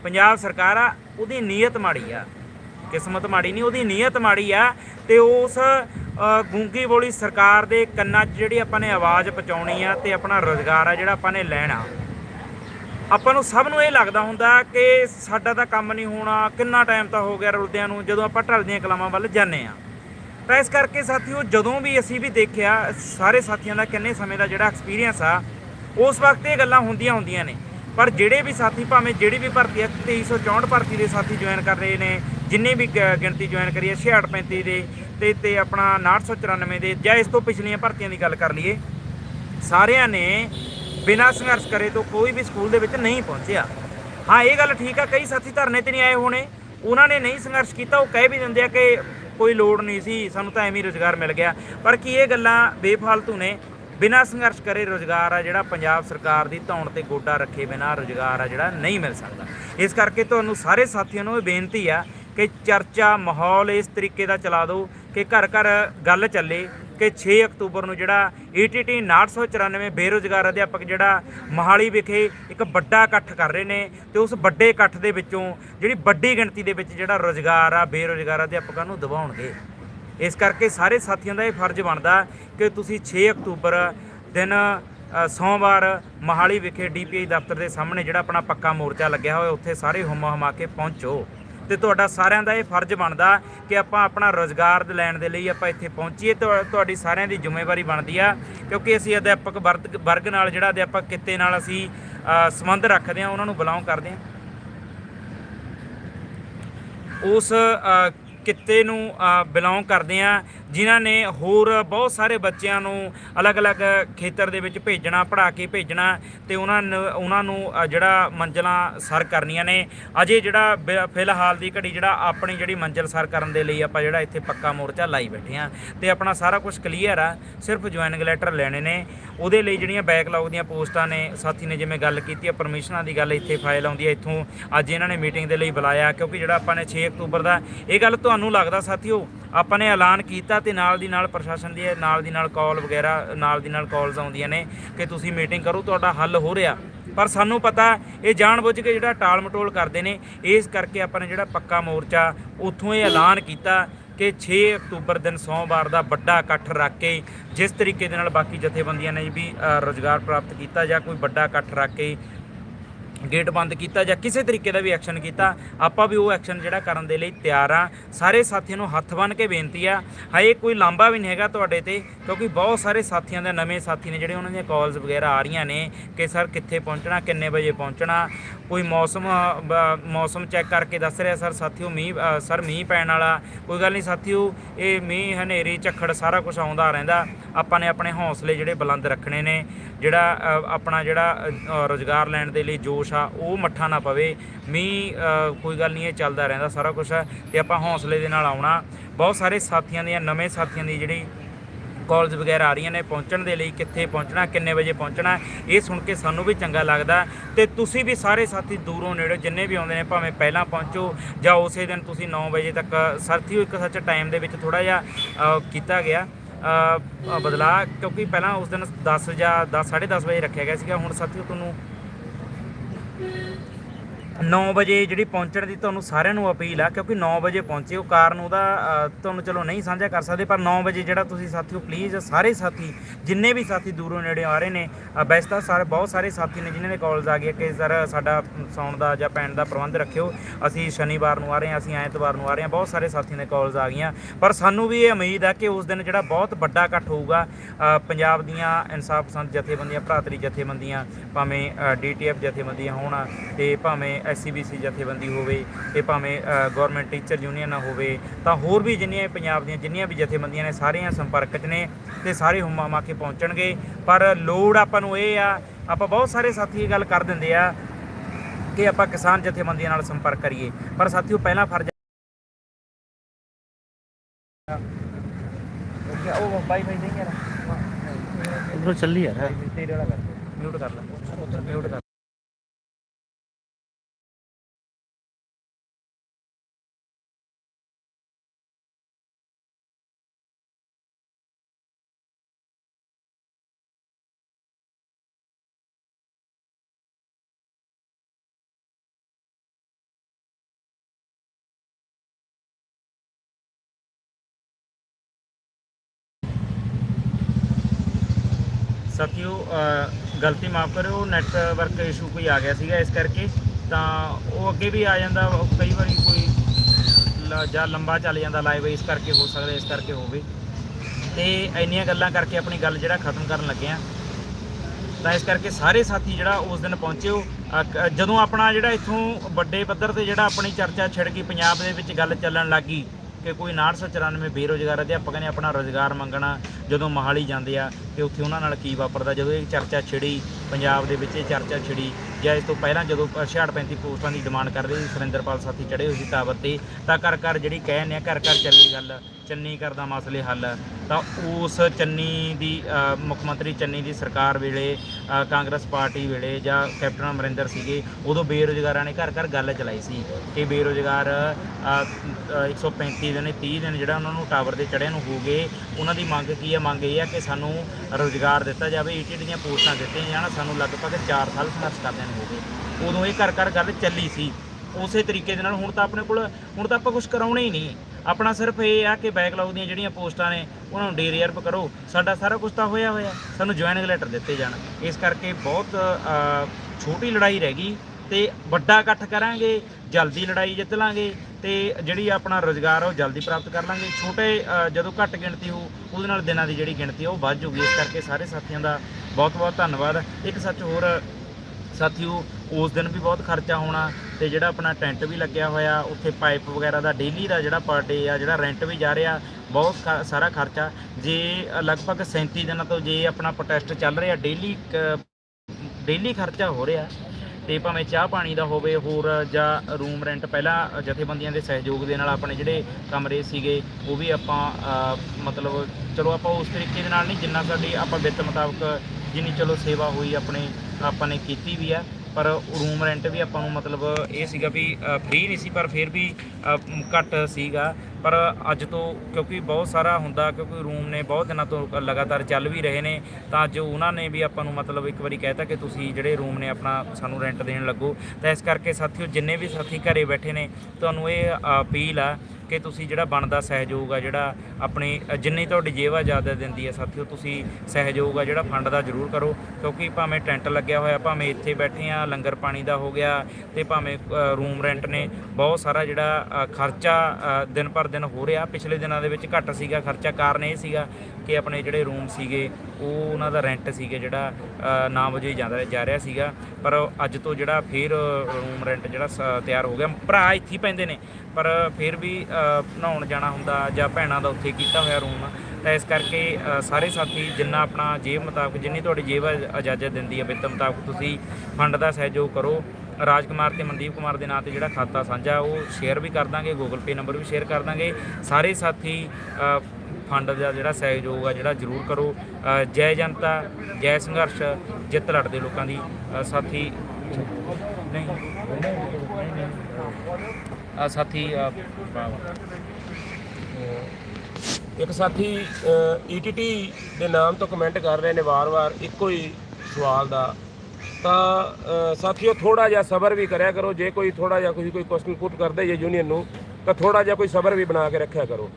ਪੰਜਾਬ ਸਰਕਾਰ ਆ, ਉਹਦੀ ਨੀਅਤ ਮਾੜੀ ਆ। ਕਿਸਮਤ ਮਾੜੀ ਨਹੀਂ, ਉਹਦੀ ਨੀਅਤ ਮਾੜੀ ਆ ਤੇ ਉਸ ਗੂੰਗੀ ਬੋਲੀ ਸਰਕਾਰ ਦੇ ਕੰਨਾਂ 'ਚ ਜਿਹੜੀ ਆਪਾਂ ਨੇ ਆਵਾਜ਼ ਪਹੁੰਚਾਉਣੀ ਆ ਤੇ ਆਪਣਾ ਰੋਜ਼ਗਾਰ ਆ ਜਿਹੜਾ ਆਪਾਂ ਨੇ ਲੈਣਾ। ਆਪਾਂ ਨੂੰ ਸਭ ਨੂੰ ਇਹ ਲੱਗਦਾ ਹੁੰਦਾ ਕਿ ਸਾਡਾ ਤਾਂ ਕੰਮ ਨਹੀਂ ਹੋਣਾ, ਕਿੰਨਾ ਟਾਈਮ ਤਾਂ ਹੋ ਗਿਆ ਰੁਲਦਿਆਂ ਨੂੰ, ਜਦੋਂ ਆਪਾਂ ਢਲਦੀਆਂ ਕਲਾਵਾਂ ਵੱਲ ਜਾਂਦੇ ਆ ਤਾਂ ਇਸ ਕਰਕੇ ਸਾਥੀਓ, ਜਦੋਂ ਵੀ ਅਸੀਂ ਵੀ ਦੇਖਿਆ, ਸਾਰੇ ਸਾਥੀਆਂ ਦਾ ਕਿੰਨੇ ਸਮੇਂ ਦਾ ਜਿਹੜਾ ਐਕਸਪੀਰੀਅੰਸ ਆ, ਉਸ ਵਕਤ ਇਹ ਗੱਲਾਂ ਹੁੰਦੀਆਂ ਹੁੰਦੀਆਂ ਨੇ। ਪਰ ਜਿਹੜੇ ਵੀ ਸਾਥੀ ਭਾਵੇਂ ਜਿਹੜੀ ਵੀ ਭਰਤੀ ਆ 2364 ਭਰਤੀ ਦੇ ਸਾਥੀ ਜੁਆਇਨ ਕਰ ਰਹੇ ਨੇ, ਜਿੰਨੇ ਵੀ ਗਿਣਤੀ ਜੁਆਇਨ ਕਰੀ ਹੈ 6635 ਦੇ ਤੇ ਤੇ ਆਪਣਾ 994 ਦੇ, ਜਾਂ ਇਸ ਤੋਂ ਪਿਛਲੀਆਂ ਭਰਤੀਆਂ ਦੀ ਗੱਲ ਕਰ ਲਈਏ, ਸਾਰਿਆਂ ਨੇ ਬਿਨਾਂ ਸੰਘਰਸ਼ ਕਰੇ ਤੋਂ ਕੋਈ ਵੀ ਸਕੂਲ ਦੇ ਵਿੱਚ ਨਹੀਂ ਪਹੁੰਚਿਆ। ਹਾਂ, ਇਹ ਗੱਲ ਠੀਕ ਆ, ਕਈ ਸਾਥੀ ਧਰਨੇ ਤੇ ਨਹੀਂ ਆਏ ਹੋਣੇ, ਉਹਨਾਂ ਨੇ ਨਹੀਂ ਸੰਘਰਸ਼ ਕੀਤਾ, ਉਹ ਕਹਿ ਵੀ ਦਿੰਦੇ ਆ ਕਿ ਕੋਈ ਲੋੜ ਨਹੀਂ ਸੀ, ਸਾਨੂੰ ਤਾਂ ਐਵੇਂ ਹੀ ਰੋਜ਼ਗਾਰ ਮਿਲ ਗਿਆ। ਪਰ ਕੀ ਇਹ ਗੱਲਾਂ ਬੇਫਾਲਤੂ ਨੇ ਬਿਨਾਂ ਸੰਘਰਸ਼ ਕਰੇ ਰੋਜ਼ਗਾਰ ਆ ਜਿਹੜਾ ਪੰਜਾਬ ਸਰਕਾਰ ਦੀ ਧੌਣ ਤੇ ਗੋਡਾ ਰੱਖੇ ਬਿਨਾਂ ਰੋਜ਼ਗਾਰ ਆ ਜਿਹੜਾ ਨਹੀਂ ਮਿਲ ਸਕਦਾ। ਇਸ ਕਰਕੇ ਤੁਹਾਨੂੰ ਸਾਰੇ ਸਾਥੀਆਂ ਨੂੰ ਇਹ ਬੇਨਤੀ ਆ ਕਿ ਚਰਚਾ, ਮਾਹੌਲ ਇਸ ਤਰੀਕੇ ਦਾ ਚਲਾ ਦਿਓ ਕਿ ਘਰ ਘਰ ਗੱਲ ਚੱਲੇ ਕਿ 6 ਅਕਤੂਬਰ ਨੂੰ ਜਿਹੜਾ E ETT 994 ਬੇਰੋਜ਼ਗਾਰ ਅਧਿਆਪਕ ਜਿਹੜਾ ਮਹਾਲੀ ਵਿਖੇ ਇੱਕ ਵੱਡਾ ਇਕੱਠ ਕਰ ਰਹੇ ਨੇ ਤੇ ਉਸ ਵੱਡੇ ਇਕੱਠ ਦੇ ਵਿੱਚੋਂ ਜਿਹੜੀ ਵੱਡੀ ਗਿਣਤੀ ਦੇ ਵਿੱਚ ਜਿਹੜਾ ਰੋਜ਼ਗਾਰ ਆ, ਬੇਰੋਜ਼ਗਾਰ ਅਧਿਆਪਕਾਂ ਨੂੰ ਦਿਵਾਉਣਗੇ। ਇਸ ਕਰਕੇ ਸਾਰੇ ਸਾਥੀਆਂ ਦਾ ਇਹ ਫਰਜ਼ ਬਣਦਾ ਕਿ ਤੁਸੀਂ 6 ਅਕਤੂਬਰ ਦਿਨ ਸੋਮਵਾਰ ਮਹਾਲੀ ਵਿਖੇ ਡੀਪੀਆਈ ਦਫ਼ਤਰ ਦੇ ਸਾਹਮਣੇ ਜਿਹੜਾ ਆਪਣਾ ਪੱਕਾ ਮੋਰਚਾ ਲੱਗਿਆ ਹੋਇਆ, ਉੱਥੇ ਸਾਰੇ ਹੁਮਾ ਹੁਮਾ ਕੇ ਪਹੁੰਚੋ। ਤੇ ਤੁਹਾਡਾ ਸਾਰਿਆਂ ਦਾ ਇਹ ਫਰਜ਼ ਬਣਦਾ ਕਿ ਆਪਾਂ ਆਪਣਾ ਰੋਜ਼ਗਾਰ ਲੈਣ ਦੇ ਲਈ ਆਪਾਂ ਇੱਥੇ ਪਹੁੰਚੀਏ। ਤੁਹਾ- ਤੁਹਾਡੀ ਸਾਰਿਆਂ ਦੀ ਜ਼ਿੰਮੇਵਾਰੀ ਬਣਦੀ ਆ, ਕਿਉਂਕਿ ਅਸੀਂ ਅਧਿਆਪਕ ਵਰਗ ਵਰਗ ਨਾਲ ਜਿਹੜਾ ਅਧਿਆਪਕ ਕਿੱਤੇ ਨਾਲ ਅਸੀਂ ਸੰਬੰਧ ਰੱਖਦੇ ਆ, ਉਹਨਾਂ ਨੂੰ ਬਿਲੋਂਗ ਕਰਦੇ ਆ। ਉਸ ਕਿੱਤੇ ਨੂੰ ਬਿਲੋਂਗ ਕਰਦੇ ਆ। ਜਿਨ੍ਹਾਂ ਨੇ ਹੋਰ ਬਹੁਤ ਸਾਰੇ ਬੱਚਿਆਂ ਨੂੰ ਅਲੱਗ-ਅਲੱਗ ਖੇਤਰ ਦੇ ਵਿੱਚ ਭੇਜਣਾ, ਪੜ੍ਹਾ ਕੇ ਭੇਜਣਾ ਤੇ ਉਹਨਾਂ ਉਹਨਾਂ ਨੂੰ ਜਿਹੜਾ ਮੰਜ਼ਲਾਂ ਸਰ ਕਰਨੀਆਂ ਨੇ। ਅਜੇ ਜਿਹੜਾ ਬ- ਫਿਲਹਾਲ ਦੀ ਘੜੀ ਜਿਹੜਾ ਆਪਣੀ ਜਿਹੜੀ ਮੰਜ਼ਲ ਸਰ ਕਰਨ ਦੇ ਲਈ ਆਪਾਂ ਜਿਹੜਾ ਇੱਥੇ ਪੱਕਾ ਮੋਰਚਾ ਲਾਈ ਬੈਠੇ ਆ ਤੇ ਆਪਣਾ ਸਾਰਾ ਕੁਝ ਕਲੀਅਰ ਆ, ਸਿਰਫ ਜੁਆਇਨਿੰਗ ਲੈਟਰ ਲੈਣੇ ਨੇ। ਉਹਦੇ ਲਈ ਜਿਹੜੀਆਂ ਬੈਕਲੌਗ ਦੀਆਂ ਪੋਸਟਾਂ ਨੇ, ਸਾਥੀ ਨੇ ਜਿਵੇਂ ਗੱਲ ਕੀਤੀ ਆ ਪਰਮਿਸ਼ਨਾਂ ਦੀ ਗੱਲ ਇੱਥੇ ਫਾਈਲ ਆਉਂਦੀ ਹੈ ਇੱਥੋਂ। ਅੱਜ ਇਹਨਾਂ ਨੇ ਮੀਟਿੰਗ ਦੇ ਲਈ ਬੁਲਾਇਆ, ਕਿਉਂਕਿ ਜਿਹੜਾ ਆਪਾਂ ਨੇ 6 ਅਕਤੂਬਰ ਦਾ, ਇਹ ਗੱਲ ਤੁਹਾਨੂੰ ਲੱਗਦਾ ਸਾਥੀਓ, ਆਪਾਂ ਨੇ ਐਲਾਨ ਕੀਤਾ ਤੇ ਨਾਲ ਦੀ ਨਾਲ ਪ੍ਰਸ਼ਾਸਨ ਦੀ ਨਾਲ ਦੀ ਨਾਲ ਕਾਲ ਵਗੈਰਾ ਨਾਲ ਦੀ ਨਾਲ ਕਾਲਸ ਆਉਂਦੀਆਂ ਨੇ ਕਿ ਤੁਸੀਂ ਮੀਟਿੰਗ ਕਰੋ ਤੁਹਾਡਾ ਹੱਲ ਹੋ ਰਿਹਾ। ਪਰ ਸਾਨੂੰ ਪਤਾ ਇਹ ਜਾਣਬੁੱਝ ਕੇ ਜਿਹੜਾ ਟਾਲ ਮਟੋਲ ਕਰਦੇ ਨੇ ਇਸ ਕਰਕੇ ਆਪਾਂ ਨੇ ਜਿਹੜਾ ਪੱਕਾ ਮੋਰਚਾ ਉੱਥੋਂ ਇਹ ਐਲਾਨ ਕੀਤਾ ਕਿ 6 ਅਕਤੂਬਰ ਦਿਨ ਸੋਮਵਾਰ ਦਾ ਵੱਡਾ ਇਕੱਠ ਰੱਖ ਕੇ ਜਿਸ ਤਰੀਕੇ ਦੇ ਨਾਲ ਬਾਕੀ ਜਥੇਬੰਦੀਆਂ ਨੇ ਵੀ ਅ, ਰੁਜ਼ਗਾਰ ਪ੍ਰਾਪਤ ਕੀਤਾ ਜਾਂ ਕੋਈ ਵੱਡਾ ਇਕੱਠ ਰੱਖ ਕੇ ਗੇਟ ਬੰਦ ਕੀਤਾ ਜਾਂ ਕਿਸੇ ਤਰੀਕੇ ਦਾ ਵੀ ਐਕਸ਼ਨ ਕੀਤਾ, ਆਪਾਂ ਵੀ ਉਹ ਐਕਸ਼ਨ ਜਿਹੜਾ ਕਰਨ ਦੇ ਲਈ ਤਿਆਰ ਆ। ਸਾਰੇ ਸਾਥੀਆਂ ਨੂੰ ਹੱਥ ਬੰਨ ਕੇ ਬੇਨਤੀ ਆ, ਹਾਏ, ਕੋਈ ਲਾਂਬਾ ਵੀ ਨਹੀਂ ਹੈਗਾ ਤੁਹਾਡੇ ਤੇ ਕਿਉਂਕਿ ਬਹੁਤ ਸਾਰੇ ਸਾਥੀਆਂ ਦੇ ਨਵੇਂ ਸਾਥੀ ਨੇ ਜਿਹੜੇ ਉਹਨਾਂ ਦੀਆਂ ਕਾਲਸ ਵਗੈਰਾ ਆ ਰਹੀਆਂ ਨੇ ਕਿ ਸਰ ਕਿੱਥੇ ਪਹੁੰਚਣਾ ਕਿੰਨੇ ਵਜੇ ਪਹੁੰਚਣਾ ਕੋਈ ਮੌਸਮ ਮੌਸਮ ਚੈੱਕ ਕਰਕੇ ਦੱਸ ਰਿਹਾ ਸਰ ਸਾਥੀਓ ਮੀਂਹ ਸਰ ਮੀਂਹ ਪੈਣ ਵਾਲਾ ਕੋਈ ਗੱਲ ਨਹੀਂ ਸਾਥੀਓ ਇਹ ਮੀਂਹ ਹਨੇਰੀ ਝੱਖੜ ਸਾਰਾ ਕੁਝ ਆਉਂਦਾ ਰਹਿੰਦਾ। ਆਪਾਂ ਨੇ ਆਪਣੇ ਹੌਸਲੇ ਜਿਹੜੇ ਬੁਲੰਦ ਰੱਖਣੇ ਨੇ ਜਿਹੜਾ ਆਪਣਾ ਜਿਹੜਾ ਅ, ਰੁਜ਼ਗਾਰ ਲੈਣ ਦੇ ਲਈ ਜੋਸ਼ ਆ ਉਹ ਮੱਠਾ ਨਾ ਪਵੇ। ਮੀਂਹ ਕੋਈ ਗੱਲ ਨਹੀਂ ਇਹ ਚੱਲਦਾ ਰਹਿੰਦਾ ਸਾਰਾ ਕੁਝ ਤੇ ਆਪਾਂ ਹੌਸਲੇ ਦੇ ਨਾਲ ਆਉਣਾ। ਬਹੁਤ ਸਾਰੇ ਸਾਥੀਆਂ ਦੀਆਂ ਨਵੇਂ ਸਾਥੀਆਂ ਦੀ ਜਿਹੜੀ ਕਾਲਜ ਵਗੈਰਾ ਆ ਰਹੀਆਂ ਨੇ ਪਹੁੰਚਣ ਦੇ ਲਈ ਕਿੱਥੇ ਪਹੁੰਚਣਾ ਕਿੰਨੇ ਵਜੇ ਪਹੁੰਚਣਾ ਇਹ ਸੁਣ ਕੇ ਸਾਨੂੰ ਵੀ ਚੰਗਾ ਲੱਗਦਾ। ਤੇ ਤੁਸੀਂ ਵੀ ਸਾਰੇ ਸਾਥੀ ਦੂਰੋਂ ਨੇੜੇ ਜਿੰਨੇ ਵੀ ਆਉਂਦੇ ਨੇ ਭਾਵੇਂ ਪਹਿਲਾਂ ਪਹੁੰਚੋ ਜਾਂ ਉਸੇ ਦਿਨ ਤੁਸੀਂ 9 ਵਜੇ ਤੱਕ ਸਰਥੀਓ ਇੱਕ ਸੱਚ ਟਾਈਮ ਦੇ ਵਿੱਚ ਥੋੜਾ ਜਿਹਾ ਕੀਤਾ ਗਿਆ। ਅ, ਬਦਲਾਅ ਕਿਉਂਕਿ ਪਹਿਲਾਂ ਉਸ ਦਿਨ 10 ਜਾਂ 10 10:30 ਵਜੇ ਰੱਖਿਆ ਗਿਆ ਸੀਗਾ ਹੁਣ ਸਾਥੀਓ ਤੁਹਾਨੂੰ 9 ਵਜੇ ਜਿਹੜੀ ਪਹੁੰਚਣ ਦੀ ਤੁਹਾਨੂੰ ਸਾਰਿਆਂ ਨੂੰ ਅਪੀਲ ਆ, ਕਿਉਂਕਿ 9 ਵਜੇ ਪਹੁੰਚੇ ਉਹ ਕਾਰਨ ਉਹਦਾ ਤੁਹਾਨੂੰ ਚਲੋ ਨਹੀਂ ਸਾਂਝਾ ਕਰ ਸਕਦੇ, ਪਰ 9 ਵਜੇ ਜਿਹੜਾ ਤੁਸੀਂ ਸਾਥੀਓ ਪਲੀਜ਼ ਸਾਰੇ ਸਾਥੀ, ਜਿੰਨੇ ਵੀ ਸਾਥੀ ਦੂਰੋਂ ਨੇੜੇ ਆ ਰਹੇ ਨੇ ਵੈਸੇ ਤਾਂ ਸਾਰੇ, ਬਹੁਤ ਸਾਰੇ ਸਾਥੀ ਨੇ ਜਿਨ੍ਹਾਂ ਦੇ ਕਾਲਸ ਆ ਗਏ ਕਿ ਸਰ ਸਾਡਾ ਸੌਣ ਦਾ ਜਾਂ ਪੈਣ ਦਾ ਪ੍ਰਬੰਧ ਰੱਖਿਓ, ਅਸੀਂ ਸ਼ਨੀਵਾਰ ਨੂੰ ਆ ਰਹੇ ਹਾਂ, ਅਸੀਂ ਐਤਵਾਰ ਨੂੰ ਆ ਰਹੇ ਹਾਂ, ਬਹੁਤ ਸਾਰੇ ਸਾਥੀਆਂ ਦੇ ਕਾਲਸ ਆ ਗਈਆਂ, ਪਰ ਸਾਨੂੰ ਵੀ ਇਹ ਉਮੀਦ ਆ ਕਿ ਉਸ ਦਿਨ ਜਿਹੜਾ ਬਹੁਤ ਵੱਡਾ ਇਕੱਠ ਹੋਊਗਾ ਪੰਜਾਬ ਦੀਆਂ ਇਨਸਾਫ ਪਸੰਦ ਜਥੇਬੰਦੀਆਂ ਭਰਾਤਰੀ ਜਥੇਬੰਦੀਆਂ, ਭਾਵੇਂ ਡੀਟੀਐਫ ਜਥੇਬੰਦੀਆਂ ਹੋਣ ਤੇ ਭਾਵੇਂ ਐਸਸੀਬੀਸੀ ਜਥੇਬੰਦੀ ਹੋਵੇ ਤੇ ਭਾਵੇਂ ਗਵਰਨਮੈਂਟ ਟੀਚਰ ਯੂਨੀਅਨ ਹੋਵੇ ਤਾਂ ਹੋਰ ਵੀ ਜਿੰਨੀਆਂ ਪੰਜਾਬ ਦੀਆਂ ਜਿੰਨੀਆਂ ਵੀ ਜਥੇਬੰਦੀਆਂ ਨੇ ਸਾਰੀਆਂ ਸੰਪਰਕ 'ਚ ਨੇ ਤੇ ਸਾਰੇ ਹੁਮਾ ਮਾ ਕੇ ਪਹੁੰਚਣਗੇ। ਪਰ ਲੋੜ ਆਪਾਂ ਨੂੰ ਇਹ ਆ ਆਪਾਂ ਬਹੁਤ ਸਾਰੇ ਸਾਥੀ ਇਹ ਗੱਲ ਕਰ ਦਿੰਦੇ ਆ ਕਿ ਆਪਾਂ ਕਿਸਾਨ ਜਥੇਬੰਦੀਆਂ ਨਾਲ ਸੰਪਰਕ ਕਰੀਏ। ਪਰ ਸਾਥੀਓ ਪਹਿਲਾਂ ਫਰਜ਼ ਉਹ ਬਾਈ ਬਾਈ ਨਹੀਂ ਯਾਰ ਉਧਰੋਂ ਚੱਲੀ ਯਾਰ ਤੇਰੇ ਵਾਲਾ ਕਰ ਮਿਊਟ ਕਰ ਲੈ। ਮਿਊਟ ਕਰ ਸਾਥੀਓ ਅ, ਗਲਤੀ ਮਾਫ ਕਰਿਓ ਨੈਟਵਰਕ ਇਸ਼ੂ ਕੋਈ ਆ ਗਿਆ ਸੀਗਾ ਇਸ ਕਰਕੇ ਤਾਂ ਉਹ ਅੱਗੇ ਵੀ ਆ ਜਾਂਦਾ ਕਈ ਵਾਰੀ ਕੋਈ ਲ- ਜਾਂ ਲੰਬਾ ਚੱਲ ਜਾਂਦਾ ਲਾਈਵ ਇਸ ਕਰਕੇ ਹੋ ਸਕਦਾ ਇਸ ਕਰਕੇ ਹੋਵੇ। ਤੇ ਇੰਨੀਆਂ ਗੱਲਾਂ ਕਰਕੇ ਆਪਣੀ ਗੱਲ ਜਿਹੜਾ ਖਤਮ ਕਰਨ ਲੱਗੇ ਆ। ਤਾਂ ਇਸ ਕਰਕੇ ਸਾਰੇ ਸਾਥੀ ਜਿਹੜਾ ਉਸ ਦਿਨ ਪਹੁੰਚਿਓ ਜਦੋਂ ਆਪਣਾ ਜਿਹੜਾ ਇੱਥੋਂ ਵੱਡੇ ਪੱਧਰ ਤੇ ਜਿਹੜਾ ਆਪਣੀ ਚਰਚਾ ਛਿੜ ਗਈ ਪੰਜਾਬ ਦੇ ਵਿੱਚ ਗੱਲ ਚੱਲਣ ਲੱਗੀ ਕਿ ਕੋਈ 994 ਬੇਰੋਜ਼ਗਾਰ ਅਧਿਆਪਕਾਂ ਨੇ ਆਪਣਾ ਰੋਜ਼ਗਾਰ ਮੰਗਣਾ ਜਦੋਂ ਮਹਾਲੀ ਜਾਂਦੇ ਆ ਤੇ ਉੱਥੇ ਉਹਨਾਂ ਨਾਲ ਕੀ ਵਾਪਰਦਾ? ਜਦੋਂ ਇਹ ਚਰਚਾ ਛਿੜੀ, ਪੰਜਾਬ ਦੇ ਵਿੱਚ ਇਹ ਚਰਚਾ ਛਿੜੀ ਜਾਂ ਇਸ ਤੋਂ ਪਹਿਲਾਂ ਜਦੋਂ 65 ਪੋਸਟਾਂ ਦੀ ਡਿਮਾਂਡ ਕਰਦੇ ਸੀ, ਸੁਰਿੰਦਰਪਾਲ ਸਾਥੀ ਚੜੇ ਹੋਏ ਸੀ ਟਾਵਰ ਤੇ, ਤਾਂ ਕਰ ਕਰ ਜਿਹੜੀ ਕਹਿਣ ਆ ਘਰ ਘਰ ਚੱਲੀ ਗੱਲ। ਚੰਨੀ ਕਰਦਾ ਮਸਲੇ ਹੱਲ ਤਾਂ ਉਸ ਚੰਨੀ ਦੀ ਮੁੱਖ ਮੰਤਰੀ ਚੰਨੀ ਦੀ ਸਰਕਾਰ ਵੇਲੇ ਕਾਂਗਰਸ ਪਾਰਟੀ ਵੇਲੇ ਜਾਂ ਕੈਪਟਨ ਅਮਰਿੰਦਰ ਸੀਗੇ ਉਦੋਂ ਬੇਰੁਜ਼ਗਾਰਾਂ ਨੇ ਘਰ ਘਰ ਗੱਲ ਚਲਾਈ ਸੀ ਕਿ ਬੇਰੁਜ਼ਗਾਰ ਅ, ਅ, 135 ਦਿਨ 30 ਦਿਨ ਜਿਹੜਾ ਉਹਨਾਂ ਨੂੰ ਟਾਵਰ ਦੇ ਚੜਿਆਂ ਨੂੰ ਹੋ ਗਏ ਉਹਨਾਂ ਦੀ ਮੰਗ ਕੀ ਹੈ? ਮੰਗ ਇਹ ਹੈ ਕਿ ਸਾਨੂੰ ਰੋਜ਼ਗਾਰ ਦਿੱਤਾ ਜਾਵੇ ਈਟੀ ਦੀਆਂ ਪੋਸਟਾਂ ਦਿੱਤੀਆਂ ਜਾਣ ਸਾਨੂੰ ਲਗਭਗ 4 ਸਾਲ ਸੰਘਰਸ਼ ਕਰਦਿਆਂ ਨੂੰ ਹੋ ਗਏ। ਉਦੋਂ ਇਹ ਘਰ ਘਰ ਗੱਲ ਚੱਲੀ ਸੀ। ਉਸੇ ਤਰੀਕੇ ਦੇ ਨਾਲ ਹੁਣ ਤਾਂ ਆਪਣੇ ਕੋਲ ਹੁਣ ਤਾਂ ਆਪਾਂ ਕੁਝ ਕਰਾਉਣਾ ਹੀ ਨਹੀਂ। ਆਪਣਾ ਸਿਰਫ ਇਹ ਆ ਕਿ ਬੈਕਲੌਗ ਦੀਆਂ ਜਿਹੜੀਆਂ ਪੋਸਟਾਂ ਨੇ, ਉਹਨਾਂ ਨੂੰ ਡੀਰੀਅਰਪ ਕਰੋ। ਸਾਡਾ ਸਾਰਾ ਕੁਝ ਤਾਂ ਹੋਇਆ ਹੋਇਆ। ਸਾਨੂੰ ਜੁਆਇਨਿੰਗ ਲੈਟਰ ਦਿੱਤੇ ਜਾਣ। ਇਸ ਕਰਕੇ ਬਹੁਤ ਛੋਟੀ ਲੜਾਈ ਰਹਿ ਗਈ ਤੇ ਵੱਡਾ ਇਕੱਠ ਕਰਾਂਗੇ, ਜਲਦੀ ਲੜਾਈ ਜਿੱਤ ਲਾਂਗੇ ਤੇ ਜਿਹੜੀ ਆਪਣਾ ਰੋਜ਼ਗਾਰ ਆ ਉਹ ਜਲਦੀ ਪ੍ਰਾਪਤ ਕਰ ਲਾਂਗੇ। ਛੋਟੇ ਜਦੋਂ ਘੱਟ ਗਿਣਤੀ ਹੋ, ਉਹਦੇ ਨਾਲ ਦਿਨਾਂ ਦੀ ਜਿਹੜੀ ਗਿਣਤੀ ਆ ਉਹ ਵੱਧ ਜੂਗੀ। ਇਸ ਕਰਕੇ ਸਾਰੇ ਸਾਥੀਆਂ ਦਾ ਬਹੁਤ ਬਹੁਤ ਧੰਨਵਾਦ। ਇੱਕ ਸੱਚ ਹੋਰ, ਸਾਥੀਓ, ਉਸ ਦਿਨ ਵੀ ਬਹੁਤ ਖਰਚਾ ਹੋਣਾ। ਤੇ ਜਿਹੜਾ ਆਪਣਾ ਟੈਂਟ ਵੀ ਲੱਗਿਆ ਹੋਇਆ, ਉੱਥੇ ਪਾਈਪ ਵਗੈਰਾ ਦਾ ਡੇਲੀ ਦਾ ਜਿਹੜਾ ਪਰ ਡੇ ਆ, ਜਿਹੜਾ ਰੈਂਟ ਵੀ ਜਾ ਰਿਹਾ, ਬਹੁਤ ਖਾ- ਸਾਰਾ ਖਰਚਾ। ਜੇ ਲਗਭਗ 37 ਦਿਨਾਂ ਤੋਂ ਜੇ ਆਪਣਾ ਪ੍ਰੋਟੈਸਟ ਚੱਲ ਰਿਹਾ ਡੇਲੀ ਡੇਲੀ ਖਰਚਾ ਹੋ ਰਿਹਾ, ਤੇ ਭਾਵੇਂ ਚਾਹ ਪਾਣੀ ਦਾ ਹੋਵੇ, ਹੋਰ ਜਾਂ ਰੂਮ ਰੈਂਟ ਪਹਿਲਾਂ ਜਥੇਬੰਦੀਆਂ ਦੇ ਸਹਿਯੋਗ ਦੇ ਨਾਲ ਆਪਣੇ ਜਿਹੜੇ ਕਮਰੇ ਸੀਗੇ, ਉਹ ਵੀ ਆਪਾਂ ਮਤਲਬ ਚਲੋ ਆਪਾਂ ਉਸ ਤਰੀਕੇ ਦੇ ਨਾਲ ਨਹੀਂ, ਜਿੰਨਾ ਸਾਡੀ ਆਪਾਂ ਵਿੱਤ ਮੁਤਾਬਕ ਜਿੰਨੀ ਚਲੋ ਸੇਵਾ ਹੋਈ ਆਪਣੇ, ਆਪਾਂ ਨੇ ਕੀਤੀ ਵੀ ਆ। ਪਰ ਰੂਮ ਰੈਂਟ ਵੀ ਆਪਾਂ ਨੂੰ ਮਤਲਬ ਇਹ ਸੀਗਾ ਵੀ ਫ੍ਰੀ ਨਹੀਂ ਸੀ, ਪਰ ਫਿਰ ਵੀ ਘੱਟ ਸੀਗਾ। ਪਰ ਅੱਜ ਤੋਂ ਕਿਉਂਕਿ ਬਹੁਤ ਸਾਰਾ ਹੁੰਦਾ, ਕਿਉਂਕਿ ਰੂਮ ਨੇ ਬਹੁਤ ਦਿਨਾਂ ਤੋਂ ਲਗਾਤਾਰ ਚੱਲ ਵੀ ਰਹੇ ਨੇ, ਤਾਂ ਅੱਜ ਉਹਨਾਂ ਨੇ ਵੀ ਆਪਾਂ ਨੂੰ ਮਤਲਬ ਇੱਕ ਵਾਰੀ ਕਹਿਤਾ ਕਿ ਤੁਸੀਂ ਜਿਹੜੇ ਰੂਮ ਨੇ ਆਪਣਾ ਸਾਨੂੰ ਰੈਂਟ ਦੇਣ ਲੱਗੋ। ਤਾਂ ਇਸ ਕਰਕੇ ਸਾਥੀਓ, ਜਿੰਨੇ ਵੀ ਸਾਥੀ ਘਰੇ ਬੈਠੇ ਨੇ, ਤੁਹਾਨੂੰ ਇਹ ਅਪੀਲ ਆ ਕਿ ਤੁਸੀਂ ਜਿਹੜਾ ਬਣਦਾ ਸਹਿਯੋਗ ਆ, ਜਿਹੜਾ ਆਪਣੀ ਜਿੰਨੀ ਤੁਹਾਡੀ ਜੇਵਾ ਜ਼ਿਆਦਾ ਦਿੰਦੀ ਹੈ ਸਾਥੀਓ, ਤੁਸੀਂ ਸਹਿਯੋਗ ਆ ਜਿਹੜਾ ਫੰਡ ਦਾ ਜ਼ਰੂਰ ਕਰੋ, ਕਿਉਂਕਿ ਭਾਵੇਂ ਟੈਂਟ ਲੱਗਿਆ ਹੋਇਆ, ਭਾਵੇਂ ਇੱਥੇ ਬੈਠੇ ਆ, ਲੰਗਰ ਪਾਣੀ ਦਾ ਹੋ ਗਿਆ ਤੇ ਭਾਵੇਂ ਰੂਮ ਰੈਂਟ ਨੇ, ਬਹੁਤ ਸਾਰਾ ਜਿਹੜਾ ਖਰਚਾ ਦਿਨ ਪਰ ਦਿਨ ਹੋ ਰਿਹਾ। ਪਿਛਲੇ ਦਿਨਾਂ ਦੇ ਵਿੱਚ ਘੱਟ ਸੀਗਾ, ਖਰਚਾ ਕਾਰਨ ਇਹ ਸੀਗਾ ਕਿ ਆਪਣੇ ਜਿਹੜੇ ਰੂਮ ਸੀਗੇ ਉਹ ਉਹਨਾਂ ਦਾ ਰੈਂਟ ਸੀਗੇ ਜਿਹੜਾ ਅ, ਨਾ ਵਜੇ ਹੀ ਜਾਂਦਾ ਜਾ ਰਿਹਾ ਸੀਗਾ। ਪਰ ਅੱਜ ਤੋਂ ਜਿਹੜਾ ਫਿਰ ਰੂਮ ਰੈਂਟ ਜਿਹੜਾ ਸ- ਤਿਆਰ ਹੋ ਗਿਆ। ਭਰਾ ਇੱਥੇ ਹੀ ਪੈਂਦੇ ਨੇ। ਪਰ ਫਿਰ ਵੀ ਨਹਾਉਣ ਜਾਣਾ ਹੁੰਦਾ ਜਾਂ ਭੈਣਾਂ ਦਾ ਉੱਥੇ ਕੀਤਾ ਹੋਇਆ ਰੂਮ ਤਾਂ ਇਸ ਕਰਕੇ ਸਾਰੇ ਸਾਥੀ ਜਿੰਨਾ ਆਪਣਾ ਜੇਬ ਮੁਤਾਬਕ ਜਿੰਨੀ ਤੁਹਾਡੀ ਜੇਬ ਇਜਾਜ਼ਤ ਦਿੰਦੀ ਹੈ ਵਿੱਤ ਮੁਤਾਬਕ ਤੁਸੀਂ ਫੰਡ ਦਾ ਸਹਿਯੋਗ ਕਰੋ। ਰਾਜ ਕੁਮਾਰ ਤੇ ਮਨਦੀਪ ਕੁਮਾਰ ਦੇ ਨਾਂ ਤੇ ਜਿਹੜਾ ਖਾਤਾ ਸਾਂਝਾ ਉਹ ਸ਼ੇਅਰ ਵੀ ਕਰ ਦਾਂਗੇ ਗੂਗਲ ਪੇ ਨੰਬਰ ਵੀ ਸ਼ੇਅਰ ਕਰ ਦਾਂਗੇ। ਸਾਰੇ ਸਾਥੀ ਫੰਡ ਦਾ ਜਿਹੜਾ ਸਹਿਯੋਗ ਆ ਜਿਹੜਾ ਜ਼ਰੂਰ ਕਰੋ। ਜੈ ਜਨਤਾ ਜੈ ਸੰਘਰਸ਼ ਜਿੱਤ ਲੜਦੇ ਲੋਕਾਂ ਦੀ। ਸਾਥੀ ਨਹੀਂ ਆ ਸਾਥੀ ਇੱਕ ਸਾਥੀ ਈਟੀਟੀ ਦੇ ਨਾਮ ਤੋਂ ਕਮੈਂਟ ਕਰ ਰਹੇ ਨੇ ਵਾਰ-ਵਾਰ ਇੱਕੋ ਹੀ ਸਵਾਲ ਦਾ। ਤਾਂ ਅ, ਸਾਥੀਓ ਥੋੜਾ ਜਿਹਾ ਸਬਰ ਵੀ ਕਰਿਆ ਕਰੋ। ਜੇ ਕੋਈ ਥੋੜਾ ਜਿਹਾ ਕੋਈ ਕੋਈ ਕੁਐਸਚਨ ਪੁੱਟ ਕਰਦੇ ਜੇ ਯੂਨੀਅਨ ਨੂੰ ਤਾਂ ਥੋੜਾ ਜਿਹਾ ਕੋਈ ਸਬਰ ਵੀ ਬਣਾ ਕੇ ਰੱਖਿਆ ਕਰੋ।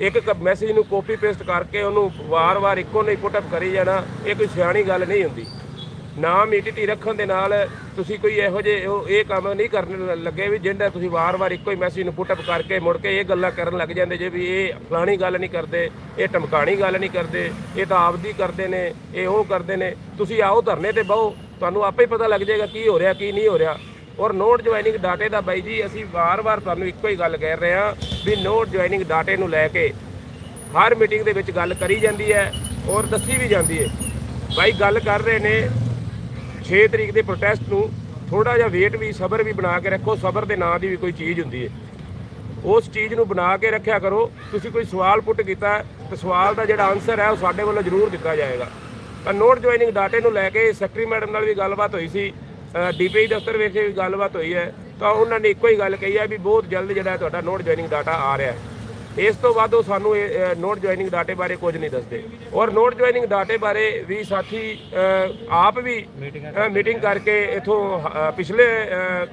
ਇੱਕ ਮੈਸੇਜ ਨੂੰ ਕਾਪੀ ਪੇਸਟ ਕਰਕੇ ਉਹਨੂੰ ਵਾਰ-ਵਾਰ ਇੱਕੋ ਨਹੀਂ ਪੁੱਟ ਕਰੀ ਜਾਣਾ, ਇਹ ਕੋਈ ਸਿਆਣੀ ਗੱਲ ਨਹੀਂ ਹੁੰਦੀ। ਨਾਮ ਈਟੀਟੀ ਰੱਖਣ ਦੇ ਨਾਲ ਤੁਸੀਂ ਕੋਈ ਇਹੋ ਜਿਹੇ ਉਹ ਇਹ ਕੰਮ ਨਹੀਂ ਕਰਨ ਲੱਗੇ ਵੀ ਜਿਹੜਾ ਤੁਸੀਂ ਵਾਰ-ਵਾਰ ਇੱਕੋ ਹੀ ਮੈਸੇਜ ਨੂੰ ਪੁੱਟਅਪ ਕਰਕੇ ਮੁੜ ਕੇ ਇਹ ਗੱਲਾਂ ਕਰਨ ਲੱਗ ਜਾਂਦੇ ਜੇ ਵੀ ਇਹ ਫਲਾਣੀ ਗੱਲ ਨਹੀਂ ਕਰਦੇ, ਇਹ ਟਮਕਾਣੀ ਗੱਲ ਨਹੀਂ ਕਰਦੇ, ਇਹ ਤਾਂ ਆਪਦੀ ਕਰਦੇ ਨੇ, ਇਹ ਉਹ ਕਰਦੇ ਨੇ, ਤੁਸੀਂ ਆਓ ਧਰਨੇ ਤੇ ਬਹੋ, ਤੁਹਾਨੂੰ ਆਪੇ ਹੀ ਪਤਾ ਲੱਗ ਜਾਏਗਾ ਕੀ ਹੋ ਰਿਹਾ, ਕੀ ਨਹੀਂ ਹੋ ਰਿਹਾ। ਔਰ ਨੋਟ ਜੁਆਇਨਿੰਗ ਡਾਟੇ ਦਾ ਬਾਈ ਜੀ ਅਸੀਂ ਵਾਰ-ਵਾਰ ਤੁਹਾਨੂੰ ਇੱਕੋ ਹੀ ਗੱਲ ਕਹਿ ਰਹੇ ਹਾਂ ਵੀ ਨੋਟ ਜੁਆਇਨਿੰਗ ਡਾਟੇ ਨੂੰ ਲੈ ਕੇ ਹਰ ਮੀਟਿੰਗ ਦੇ ਵਿੱਚ ਗੱਲ ਕਰੀ ਜਾਂਦੀ ਹੈ ਔਰ ਦੱਸੀ ਵੀ ਜਾਂਦੀ ਹੈ। ਬਾਈ ਗੱਲ ਕਰ ਰਹੇ ਨੇ 6 ਤਰੀਕ ਦੇ ਪ੍ਰੋਟੈਸਟ ਨੂੰ। ਥੋੜਾ ਜਿਹਾ ਵੇਟ ਵੀ ਸਬਰ ਵੀ ਬਣਾ ਕੇ ਰੱਖੋ। ਸਬਰ ਦੇ ਨਾਂ ਦੀ ਵੀ ਕੋਈ ਚੀਜ਼ ਹੁੰਦੀ ਹੈ। ਉਸ ਚੀਜ਼ ਨੂੰ ਬਣਾ ਕੇ ਰੱਖਿਆ ਕਰੋ। ਤੁਸੀਂ ਕੋਈ ਸਵਾਲ ਪੁੱਟ ਕੀਤਾ ਹੈ, ਤੇ ਸਵਾਲ ਦਾ ਜਿਹੜਾ ਆਨਸਰ ਹੈ ਉਹ ਸਾਡੇ ਵੱਲੋਂ ਜ਼ਰੂਰ ਦਿੱਤਾ ਜਾਏਗਾ। ਤਾਂ ਨੋਟ ਜੁਆਇਨਿੰਗ ਡਾਟੇ ਨੂੰ ਲੈ ਕੇ ਸੈਕਟਰੀ ਮੈਡਮ ਨਾਲ ਵੀ ਗੱਲਬਾਤ ਹੋਈ ਸੀ। ਡੀਪੀਆਈ ਦਫ਼ਤਰ ਵਿੱਚ ਵੀ ਗੱਲਬਾਤ ਹੋਈ ਹੈ ਤਾਂ ਉਹਨਾਂ ਨੇ ਇੱਕੋ ਹੀ ਗੱਲ ਕਹੀ ਹੈ ਵੀ ਬਹੁਤ ਜਲਦ ਜਿਹੜਾ ਤੁਹਾਡਾ ਨੋਟ ਜੁਆਇਨਿੰਗ ਡਾਟਾ ਆ ਰਿਹਾ ਹੈ। ਇਸ ਤੋਂ ਬਾਅਦ ਉਹ ਸਾਨੂੰ ਇਹ ਨੋਟ ਜੁਆਇਨਿੰਗ ਡਾਟੇ ਬਾਰੇ ਕੁਝ ਨਹੀਂ ਦੱਸਦੇ। ਔਰ ਨੋਟ ਜੁਆਇਨਿੰਗ ਡਾਟੇ ਬਾਰੇ ਵੀ ਸਾਥੀ ਆਪ ਵੀ ਮੀਟਿੰਗ ਕਰਕੇ ਇਥੋਂ ਪਿਛਲੇ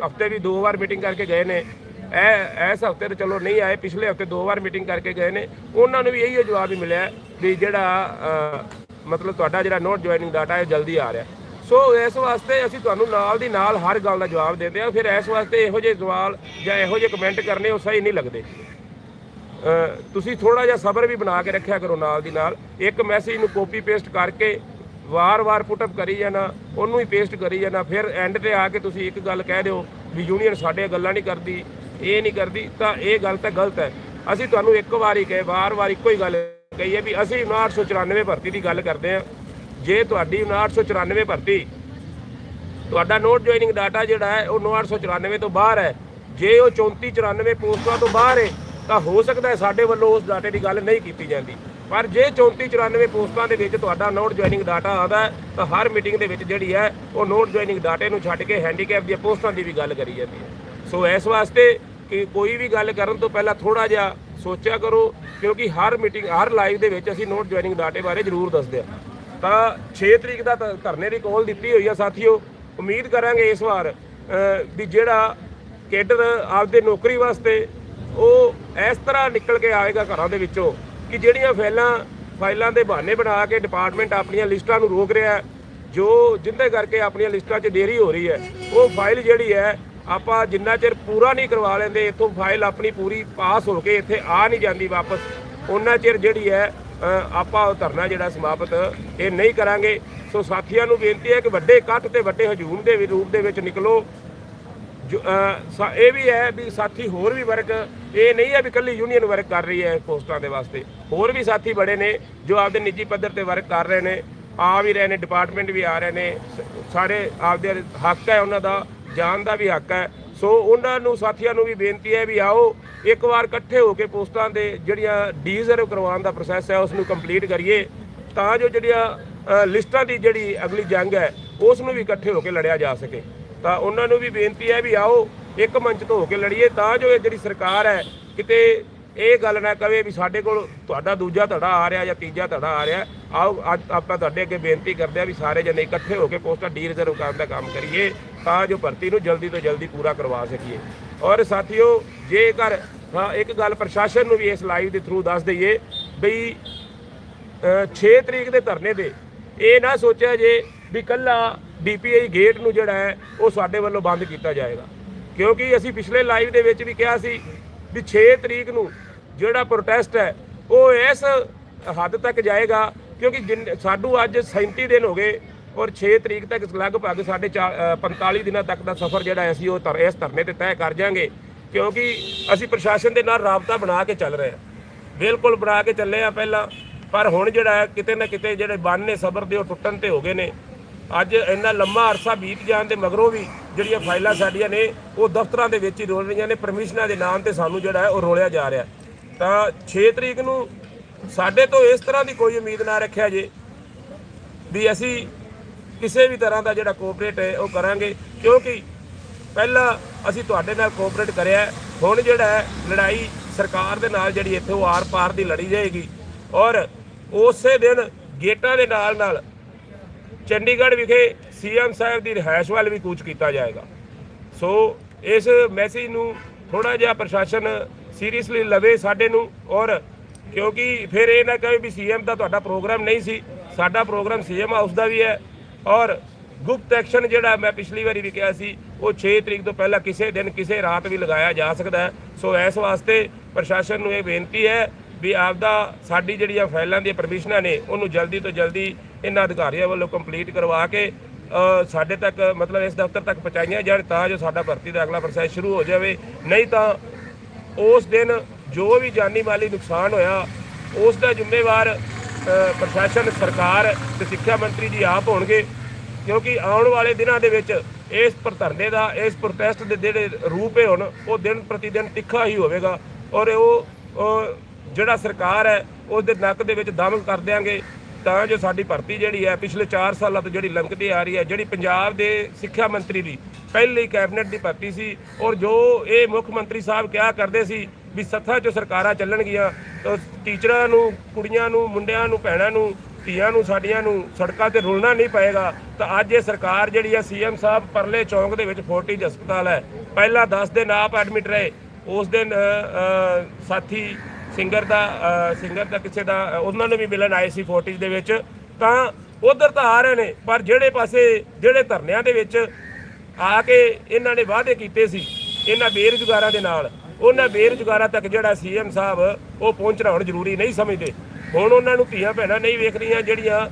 ਹਫ਼ਤੇ ਵੀ ਦੋ ਵਾਰ ਮੀਟਿੰਗ ਕਰਕੇ ਗਏ ਨੇ। ਇਹ ਇਸ ਹਫ਼ਤੇ ਤੇ ਚਲੋ ਨਹੀਂ ਆਏ ਪਿਛਲੇ ਹਫ਼ਤੇ ਦੋ ਵਾਰ ਮੀਟਿੰਗ ਕਰਕੇ ਗਏ ਨੇ। ਉਹਨਾਂ ਨੂੰ ਵੀ ਇਹੀ ਜਵਾਬ ਹੀ ਮਿਲਿਆ ਵੀ ਜਿਹੜਾ ਮਤਲਬ ਤੁਹਾਡਾ ਜਿਹੜਾ ਨੋਟ ਜੁਆਇਨਿੰਗ ਡਾਟਾ ਹੈ ਜਲਦੀ ਆ ਰਿਹਾ। ਸੋ ਇਸ ਵਾਸਤੇ ਅਸੀਂ ਤੁਹਾਨੂੰ ਨਾਲ ਦੀ ਨਾਲ ਹਰ ਗੱਲ ਦਾ ਜਵਾਬ ਦਿੰਦੇ ਆ ਫਿਰ ਇਸ ਵਾਸਤੇ ਇਹੋ ਜਿਹੇ ਸਵਾਲ ਜਾਂ ਇਹੋ ਜਿਹੇ ਕਮੈਂਟ ਕਰਨੇ ਉਹ ਸਹੀ ਨਹੀਂ ਲੱਗਦੇ। ਤੁਸੀਂ ਥੋੜਾ ਜਿਹਾ ਸਬਰ ਵੀ ਬਣਾ ਕੇ ਰੱਖਿਆ ਕਰੋ ਨਾਲ ਦੀ ਨਾਲ। ਇੱਕ ਮੈਸੇਜ ਨੂੰ ਕਾਪੀ ਪੇਸਟ ਕਰਕੇ ਵਾਰ-ਵਾਰ ਪੁੱਟ ਅਪ ਕਰੀ ਜਾਣਾ, ਉਹਨੂੰ ਹੀ ਪੇਸਟ ਕਰੀ ਜਾਣਾ, ਫਿਰ ਐਂਡ ਤੇ ਆ ਕੇ ਤੁਸੀਂ ਇੱਕ ਗੱਲ ਕਹਿ ਦਿਓ ਵੀ ਯੂਨੀਅਨ ਸਾਡੇ ਗੱਲਾਂ ਨਹੀਂ ਕਰਦੀ, ਇਹ ਨਹੀਂ ਕਰਦੀ, ਤਾਂ ਇਹ ਗੱਲ ਤਾਂ ਗਲਤ ਹੈ। ਅਸੀਂ ਤੁਹਾਨੂੰ ਇੱਕ ਵਾਰੀ ਕਹੇ, ਵਾਰ-ਵਾਰ ਇੱਕੋ ਹੀ ਗੱਲ ਕਹੀ ਹੈ ਵੀ ਅਸੀਂ 994 ਭਰਤੀ ਦੀ ਗੱਲ ਕਰਦੇ ਹਾਂ। ਜੇ ਤੁਹਾਡੀ 994 ਭਰਤੀ, ਤੁਹਾਡਾ ਨੋਟ ਜੁਆਇਨਿੰਗ ਡਾਟਾ ਜਿਹੜਾ ਹੈ, ਉਹ 994 ਤੋਂ ਬਾਹਰ ਹੈ। ਜੇ ਉਹ 3494 ਪੋਸਟਾਂ ਤੋਂ ਬਾਹਰ ਹੈ, ਤਾਂ ਹੋ ਸਕਦਾ ਹੈ ਸਾਡੇ ਵੱਲੋਂ ਉਸ ਡਾਟੇ ਦੀ ਗੱਲ ਨਹੀਂ ਕੀਤੀ ਜਾਂਦੀ। ਪਰ ਜੇ 34 94 ਪੋਸਟਾਂ ਦੇ ਵਿੱਚ ਤੁਹਾਡਾ ਨੋਟ ਜੁਆਇਨਿੰਗ ਡਾਟਾ ਆਉਂਦਾ ਤਾਂ ਹਰ ਮੀਟਿੰਗ ਦੇ ਵਿੱਚ ਜਿਹੜੀ ਹੈ, ਉਹ ਨੋਟ ਜੁਆਇਨਿੰਗ ਡਾਟੇ ਨੂੰ ਛੱਡ ਕੇ ਹੈਂਡੀਕੈਪ ਦੀਆਂ ਪੋਸਟਾਂ ਦੀ ਵੀ ਗੱਲ ਕਰੀ ਜਾਂਦੀ ਹੈ। ਸੋ ਇਸ ਵਾਸਤੇ ਕਿ ਕੋਈ ਵੀ ਗੱਲ ਕਰਨ ਤੋਂ ਪਹਿਲਾਂ ਥੋੜਾ ਜਿਹਾ ਸੋਚਿਆ ਕਰੋ, ਕਿਉਂਕਿ ਹਰ ਮੀਟਿੰਗ, ਹਰ ਲਾਈਵ ਦੇ ਵਿੱਚ ਅਸੀਂ ਨੋਟ ਜੁਆਇਨਿੰਗ ਡਾਟੇ ਬਾਰੇ ਜ਼ਰੂਰ ਦੱਸਦੇ ਹਾਂ। ਤਾਂ 6 ਤਰੀਕ ਦਾ ਧ- ਧਰਨੇ ਦੀ ਕੋਲ ਦਿੱਤੀ ਹੋਈ ਆ ਸਾਥੀਓ। ਉਮੀਦ ਕਰਾਂਗੇ ਇਸ ਵਾਰ ਅ, ਵੀ ਜਿਹੜਾ ਕੇਡਰ ਆਪਦੇ ਨੌਕਰੀ ਵਾਸਤੇ ਉਹ ਇਸ ਤਰ੍ਹਾਂ ਨਿਕਲ ਕੇ ਆਏਗਾ ਘਰਾਂ ਦੇ ਵਿੱਚੋਂ ਕਿ ਜਿਹੜੀਆਂ ਫਾਈਲਾਂ ਫਾਈਲਾਂ ਦੇ ਬਹਾਨੇ ਬਣਾ ਕੇ ਡਿਪਾਰਟਮੈਂਟ ਆਪਣੀਆਂ ਲਿਸਟਾਂ ਨੂੰ ਰੋਕ ਰਿਹਾ ਹੈ ਜੋ ਜਿੰਦੇ ਕਰਕੇ ਆਪਣੀਆਂ ਲਿਸਟਾਂ 'ਚ ਦੇਰੀ ਹੋ ਰਹੀ ਹੈ ਉਹ ਫਾਈਲ ਜਿਹੜੀ ਹੈ ਆਪਾਂ ਜਿੰਨਾ ਚਿਰ ਪੂਰਾ ਨਹੀਂ ਕਰਵਾ ਲੈਂਦੇ ਇੱਥੋਂ ਫਾਈਲ ਆਪਣੀ ਪੂਰੀ ਪਾਸ ਹੋ ਕੇ ਇੱਥੇ ਆ ਨਹੀਂ ਜਾਂਦੀ ਵਾਪਸ ਉਹਨਾਂ ਚਿਰ ਜਿਹੜੀ ਹੈ ਆਪਾਂ ਉਹ ਧਰਨਾ ਜਿਹੜਾ ਸਮਾਪਤ ਇਹ ਨਹੀਂ ਕਰਾਂਗੇ। ਸੋ ਸਾਥੀਆਂ ਨੂੰ ਬੇਨਤੀ ਹੈ ਕਿ ਵੱਡੇ ਇਕੱਠ ਤੇ ਵੱਡੇ ਹਜੂਮ ਦੇ ਰੂਪ ਦੇ ਵਿੱਚ ਨਿਕਲੋ। ਜੋ, ਸਾ- ਇਹ ਵੀ ਹੈ ਵੀ ਸਾਥੀ ਹੋਰ ਵੀ ਵਰਕ ਇਹ ਨਹੀਂ ਹੈ ਵੀ ਕੱਲੀ ਯੂਨੀਅਨ ਵਰਕ ਕਰ ਰਹੀ ਹੈ ਪੋਸਟਾਂ ਦੇ ਵਾਸਤੇ। ਹੋਰ ਵੀ ਸਾਥੀ ਬੜੇ ਨੇ ਜੋ ਆਪਦੇ ਨਿੱਜੀ ਪੱਧਰ ਤੇ ਵਰਕ ਕਰ ਰਹੇ ਨੇ। ਆ ਵੀ ਰਹੇ ਨੇ ਡਿਪਾਰਟਮੈਂਟ ਵੀ ਆ ਰਹੇ ਨੇ। ਸਾਰੇ ਆਪਦੇ ਹੱਕ ਹੈ ਉਹਨਾਂ ਦਾ ਜਾਣ ਦਾ ਵੀ ਹੱਕ ਹੈ। ਸੋ ਉਹਨਾਂ ਨੂੰ ਸਾਥੀਆਂ ਨੂੰ ਵੀ ਬੇਨਤੀ ਹੈ ਵੀ ਆਓ, ਇੱਕ ਵਾਰ ਇਕੱਠੇ ਹੋ ਕੇ ਪੋਸਟਾਂ ਦੇ ਜਿਹੜੀਆਂ ਡੀਜ਼ਰਵ ਕਰਵਾਉਣ ਦਾ ਪ੍ਰੋਸੈਸ ਹੈ ਉਸ ਨੂੰ ਕੰਪਲੀਟ ਕਰੀਏ। ਤਾਂ ਜੋ ਜਿਹੜੀਆਂ ਲਿਸਟਾਂ ਦੀ ਜਿਹੜੀ ਅਗਲੀ ਜੰਗ ਹੈ, ਉਸ ਨੂੰ ਵੀ ਇਕੱਠੇ ਹੋ ਕੇ ਲੜਿਆ ਜਾ ਸਕੇ। ਤਾਂ ਉਹਨਾਂ ਨੂੰ ਵੀ ਬੇਨਤੀ ਹੈ ਵੀ ਆਓ, ਇੱਕ ਮੰਚ ਤੋਂ ਹੋ ਕੇ ਲੜੀਏ, ਤਾਂ ਜੋ ਇਹ ਜਿਹੜੀ ਸਰਕਾਰ ਹੈ, ਕਿਤੇ ਇਹ ਗੱਲ ਨਾ ਕਵੇ ਵੀ ਸਾਡੇ ਕੋਲ ਤੁਹਾਡਾ ਦੂਜਾ ਧੜਾ ਆ ਰਿਹਾ ਜਾਂ ਤੀਜਾ ਧੜਾ ਆ ਰਿਹਾ ਆਓ ਅੱਜ ਆਪਾਂ ਤੁਹਾਡੇ ਅੱਗੇ ਬੇਨਤੀ ਕਰਦੇ ਆ ਵੀ ਸਾਰੇ ਜਣੇ ਇਕੱਠੇ ਹੋ ਕੇ ਪੋਸਟਾਂ ਡੀ ਰਿਜ਼ਰਵ ਕਰਨ ਦਾ ਕੰਮ ਕਰੀਏ ਤਾਂ ਜੋ ਭਰਤੀ ਨੂੰ ਜਲਦੀ ਤੋਂ ਜਲਦੀ ਪੂਰਾ ਕਰਵਾ ਸਕੀਏ। ਔਰ ਸਾਥੀਓ ਜੇਕਰ ਹਾਂ ਇੱਕ ਗੱਲ ਪ੍ਰਸ਼ਾਸਨ ਨੂੰ ਵੀ ਇਸ ਲਾਈਵ ਦੇ ਥਰੂ ਦੱਸ ਦਈਏ ਬਈ ਅ, 6 ਤਰੀਕ ਦੇ ਧਰਨੇ ਦੇ ਇਹ ਨਾ ਸੋਚਿਆ ਜੇ ਵੀ ਕੱਲਾ ਡੀਪੀਆਈ ਗੇਟ ਨੂੰ ਜਿਹੜਾ ਹੈ ਉਹ ਸਾਡੇ ਵੱਲੋਂ ਬੰਦ ਕੀਤਾ ਜਾਏਗਾ। ਕਿਉਂਕਿ ਅਸੀਂ ਪਿਛਲੇ ਲਾਈਵ ਦੇ ਵਿੱਚ ਵੀ ਕਿਹਾ ਸੀ ਵੀ 6 ਤਰੀਕ ਨੂੰ ਜਿਹੜਾ ਪ੍ਰੋਟੈਸਟ ਹੈ ਉਹ ਇਸ ਹੱਦ ਤੱਕ ਜਾਏਗਾ ਕਿਉਂਕਿ ਜਿੰਨ- ਸਾਨੂੰ ਅੱਜ 37 ਦਿਨ ਹੋ ਗਏ ਔਰ 6 ਤਰੀਕ ਤੱਕ ਲਗਭਗ ਸਾਡੇ ਚਾ- ਅ, 45 ਦਿਨਾਂ ਤੱਕ ਦਾ ਸਫ਼ਰ ਜਿਹੜਾ ਅਸੀਂ ਉਹ ਧਰ- ਇਸ ਧਰਨੇ ਤੇ ਤੈਅ ਕਰ ਜਾਾਂਗੇ ਕਿਉਂਕਿ ਅਸੀਂ ਪ੍ਰਸ਼ਾਸਨ ਦੇ ਨਾਲ ਰਾਬਤਾ ਬਣਾ ਕੇ ਚੱਲ ਰਹੇ ਹਾਂ। ਬਿਲਕੁਲ ਬਣਾ ਕੇ ਚੱਲੇ ਆ ਪਹਿਲਾਂ ਪਰ ਹੁਣ ਜਿਹੜਾ ਕਿਤੇ ਨਾ ਕਿਤੇ ਜਿਹੜੇ ਬੰਨ ਨੇ ਸਬਰ ਦੇ ਉਹ ਟੁੱਟਣ ਤੇ ਹੋ ਗਏ ਨੇ। ਅੱਜ ਇੰਨਾ ਲੰਮਾ ਅਰਸਾ ਬੀਤ ਜਾਣ ਦੇ ਮਗਰੋਂ ਵੀ ਜਿਹੜੀਆਂ ਫਾਈਲਾਂ ਸਾਡੀਆਂ ਨੇ ਉਹ ਦਫ਼ਤਰਾਂ ਦੇ ਵਿੱਚ ਹੀ ਰੋਲ ਰਹੀਆਂ ਨੇ ਪਰਮਿਸ਼ਨਾਂ ਦੇ ਨਾਮ ਤੇ ਸਾਨੂੰ ਜਿਹੜਾ ਹੈ ਉਹ ਰੋਲਿਆ ਜਾ ਰਿਹਾ। ਤਾਂ 6 ਤਰੀਕ ਨੂੰ ਸਾਡੇ ਤੋਂ ਇਸ ਤਰ੍ਹਾਂ ਦੀ ਕੋਈ ਉਮੀਦ ਨਾ ਰੱਖਿਆ ਜੇ ਵੀ ਅਸੀਂ ਕਿਸੇ ਵੀ ਤਰ੍ਹਾਂ ਦਾ ਜਿਹੜਾ ਕੋਆਪਰੇਟ ਹੈ, ਉਹ ਕਰਾਂਗੇ। ਕਿਉਂਕਿ ਪਹਿਲਾਂ ਅਸੀਂ ਤੁਹਾਡੇ ਨਾਲ ਕੋਆਪਰੇਟ ਕਰਿਆ ਹੁਣ ਜਿਹੜਾ ਲੜਾਈ ਸਰਕਾਰ ਦੇ ਨਾਲ ਜਿਹੜੀ ਇੱਥੇ ਉਹ ਆਰ-ਪਾਰ ਦੀ ਲੜੀ ਜਾਏਗੀ। ਔਰ ਉਸੇ ਦਿਨ ਗੇਟਾਂ ਦੇ ਨਾਲ ਨਾਲ ਚੰਡੀਗੜ੍ਹ ਵਿਖੇ ਸੀਐਮ ਸਾਹਿਬ ਦੀ ਰਿਹਾਇਸ਼ ਵੱਲ ਵੀ ਕੂਚ ਕੀਤਾ ਜਾਏਗਾ। ਸੋ ਇਸ ਮੈਸੇਜ ਨੂੰ ਥੋੜਾ ਜਿਹਾ ਪ੍ਰਸ਼ਾਸਨ ਸੀਰੀਅਸਲੀ ਲਵੇ ਸਾਡੇ ਨੂੰ ਔਰ ਕਿਉਂਕਿ ਫਿਰ ਇਹ ਨਾ ਕਹੇ ਵੀ ਸੀਐਮ ਦਾ ਤੁਹਾਡਾ ਪ੍ਰੋਗਰਾਮ ਨਹੀਂ ਸੀ, ਸਾਡਾ ਪ੍ਰੋਗਰਾਮ ਸੀਐਮ ਹਾਊਸ ਦਾ ਵੀ ਹੈ ਔਰ ਗੁਪਤ ਐਕਸ਼ਨ ਜਿਹੜਾ ਮੈਂ ਪਿਛਲੀ ਵਾਰੀ ਵੀ ਕਿਹਾ ਸੀ, ਉਹ 6 ਤਰੀਕ ਤੋਂ ਪਹਿਲਾਂ ਕਿਸੇ ਦਿਨ ਕਿਸੇ ਰਾਤ ਵੀ ਲਗਾਇਆ ਜਾ ਸਕਦਾ ਹੈ। ਸੋ ਇਸ ਵਾਸਤੇ ਪ੍ਰਸ਼ਾਸਨ ਨੂੰ ਇਹ ਬੇਨਤੀ ਹੈ ਵੀ ਆਪਦਾ ਸਾਡੀ ਜਿਹੜੀਆਂ ਫਾਈਲਾਂ ਦੀਆਂ ਪਰਮਿਸ਼ਨਾਂ ਨੇ, ਉਹਨੂੰ ਜਲਦੀ ਤੋਂ ਜਲਦੀ ਇਹਨਾਂ ਅਧਿਕਾਰੀਆਂ ਵੱਲੋਂ ਕੰਪਲੀਟ ਕਰਵਾ ਕੇ ਸਾਡੇ ਤੱਕ ਮਤਲਬ ਇਸ ਦਫ਼ਤਰ ਤੱਕ ਪਹੁੰਚਾਈਆਂ ਜਾਣ ਤਾਂ ਜੋ ਸਾਡਾ ਭਰਤੀ ਦਾ ਅਗਲਾ ਪ੍ਰੋਸੈਸ ਸ਼ੁਰੂ ਹੋ ਜਾਵੇ। ਨਹੀਂ ਤਾਂ ਉਸ ਦਿਨ ਜੋ ਵੀ ਜਾਨੀ ਮਾਲੀ ਨੁਕਸਾਨ ਹੋਇਆ, ਉਸ ਦਾ ਜ਼ਿੰਮੇਵਾਰ ਪ੍ਰਸ਼ਾਸਨ, ਸਰਕਾਰ ਤੇ ਸਿੱਖਿਆ ਮੰਤਰੀ ਜੀ ਆਪ ਹੋਣਗੇ, ਕਿਉਂਕਿ ਆਉਣ ਵਾਲੇ ਦਿਨਾਂ ਦੇ ਵਿੱਚ ਇਸ ਪ੍ਰਧਰਨੇ ਦਾ, ਇਸ ਪ੍ਰੋਟੈਸਟ ਦੇ ਜਿਹੜੇ ਰੂਪ ਹੈ ਹੁਣ, ਉਹ ਦਿਨ ਪ੍ਰਤੀ ਦਿਨ ਤਿੱਖਾ ਹੀ ਹੋਵੇਗਾ ਔਰ ਉਹ ਉਹ ਜਿਹੜਾ ਸਰਕਾਰ ਹੈ ਉਸ ਦੇ ਨੱਕ ਦੇ ਵਿੱਚ ਦਮ ਕਰ ਦਿਆਂਗੇ। ਤਾਂ ਜੋ ਸਾਡੀ ਭਰਤੀ ਜਿਹੜੀ ਹੈ, ਪਿਛਲੇ 4 ਸਾਲਾਂ ਤੋਂ ਜਿਹੜੀ ਲੰਘਦੀ ਆ ਰਹੀ ਹੈ, ਜਿਹੜੀ ਪੰਜਾਬ ਦੇ ਸਿੱਖਿਆ ਮੰਤਰੀ ਦੀ ਪਹਿਲੀ ਕੈਬਨਿਟ ਦੀ ਭਰਤੀ ਸੀ ਔਰ ਜੋ ਇਹ ਮੁੱਖ ਮੰਤਰੀ ਸਾਹਿਬ ਕਿਹਾ ਕਰਦੇ ਸੀ ਵੀ ਸੱਥਾਂ 'ਚੋਂ ਸਰਕਾਰਾਂ ਚੱਲਣਗੀਆਂ, ਤਾਂ ਟੀਚਰਾਂ ਨੂੰ, ਕੁੜੀਆਂ ਨੂੰ, ਮੁੰਡਿਆਂ ਨੂੰ, ਭੈਣਾਂ ਨੂੰ, ਧੀਆਂ ਨੂੰ, ਸਾਡੀਆਂ ਨੂੰ ਸੜਕਾਂ ਤੇ ਰੁਲਣਾ ਨਹੀਂ ਪਏਗਾ। ਤਾਂ ਅੱਜ ਇਹ ਸਰਕਾਰ ਜਿਹੜੀ ਹੈ, ਸੀਐਮ ਸਾਹਿਬ ਪਰਲੇ ਚੌਂਕ ਦੇ ਵਿੱਚ ਫੋਰਟਿਜ ਹਸਪਤਾਲ ਹੈ। ਪਹਿਲਾਂ 10 ਦਿਨ ਆਪ ਐਡਮਿਟ ਰਹੇ। ਉਸ ਦਿਨ ਸਾਥੀ ਸਿੰਗਰ ਦਾ ਸਿੰਗਰ ਦਾ ਕਿਸੇ ਦਾ ਉਹਨਾਂ ਨੂੰ ਵੀ ਮਿਲਣ ਆਏ ਸੀ ਫੋਰਟਿਜ ਦੇ ਵਿੱਚ। ਤਾਂ ਉਧਰ ਤਾਂ ਆ ਰਹੇ ਨੇ, ਪਰ ਜਿਹੜੇ ਪਾਸੇ, ਜਿਹੜੇ ਧਰਨਿਆਂ ਦੇ ਵਿੱਚ ਆ ਕੇ ਇਹਨਾਂ ਨੇ ਵਾਅਦੇ ਕੀਤੇ ਸੀ, ਇਹਨਾਂ ਬੇਰੁਜ਼ਗਾਰਾਂ ਦੇ ਨਾਲ, ਉਹਨਾਂ ਬੇਰੁਜ਼ਗਾਰਾਂ ਤੱਕ ਜਿਹੜਾ ਸੀਐਮ ਸਾਹਿਬ, ਉਹ ਪਹੁੰਚਣਾ ਹੁਣ ਜ਼ਰੂਰੀ ਨਹੀਂ ਸਮਝਦੇ। ਹੁਣ ਉਹਨਾਂ ਨੂੰ ਧੀਆਂ ਭੈਣਾਂ ਨਹੀਂ ਵੇਖ ਰਹੀਆਂ, ਜਿਹੜੀਆਂ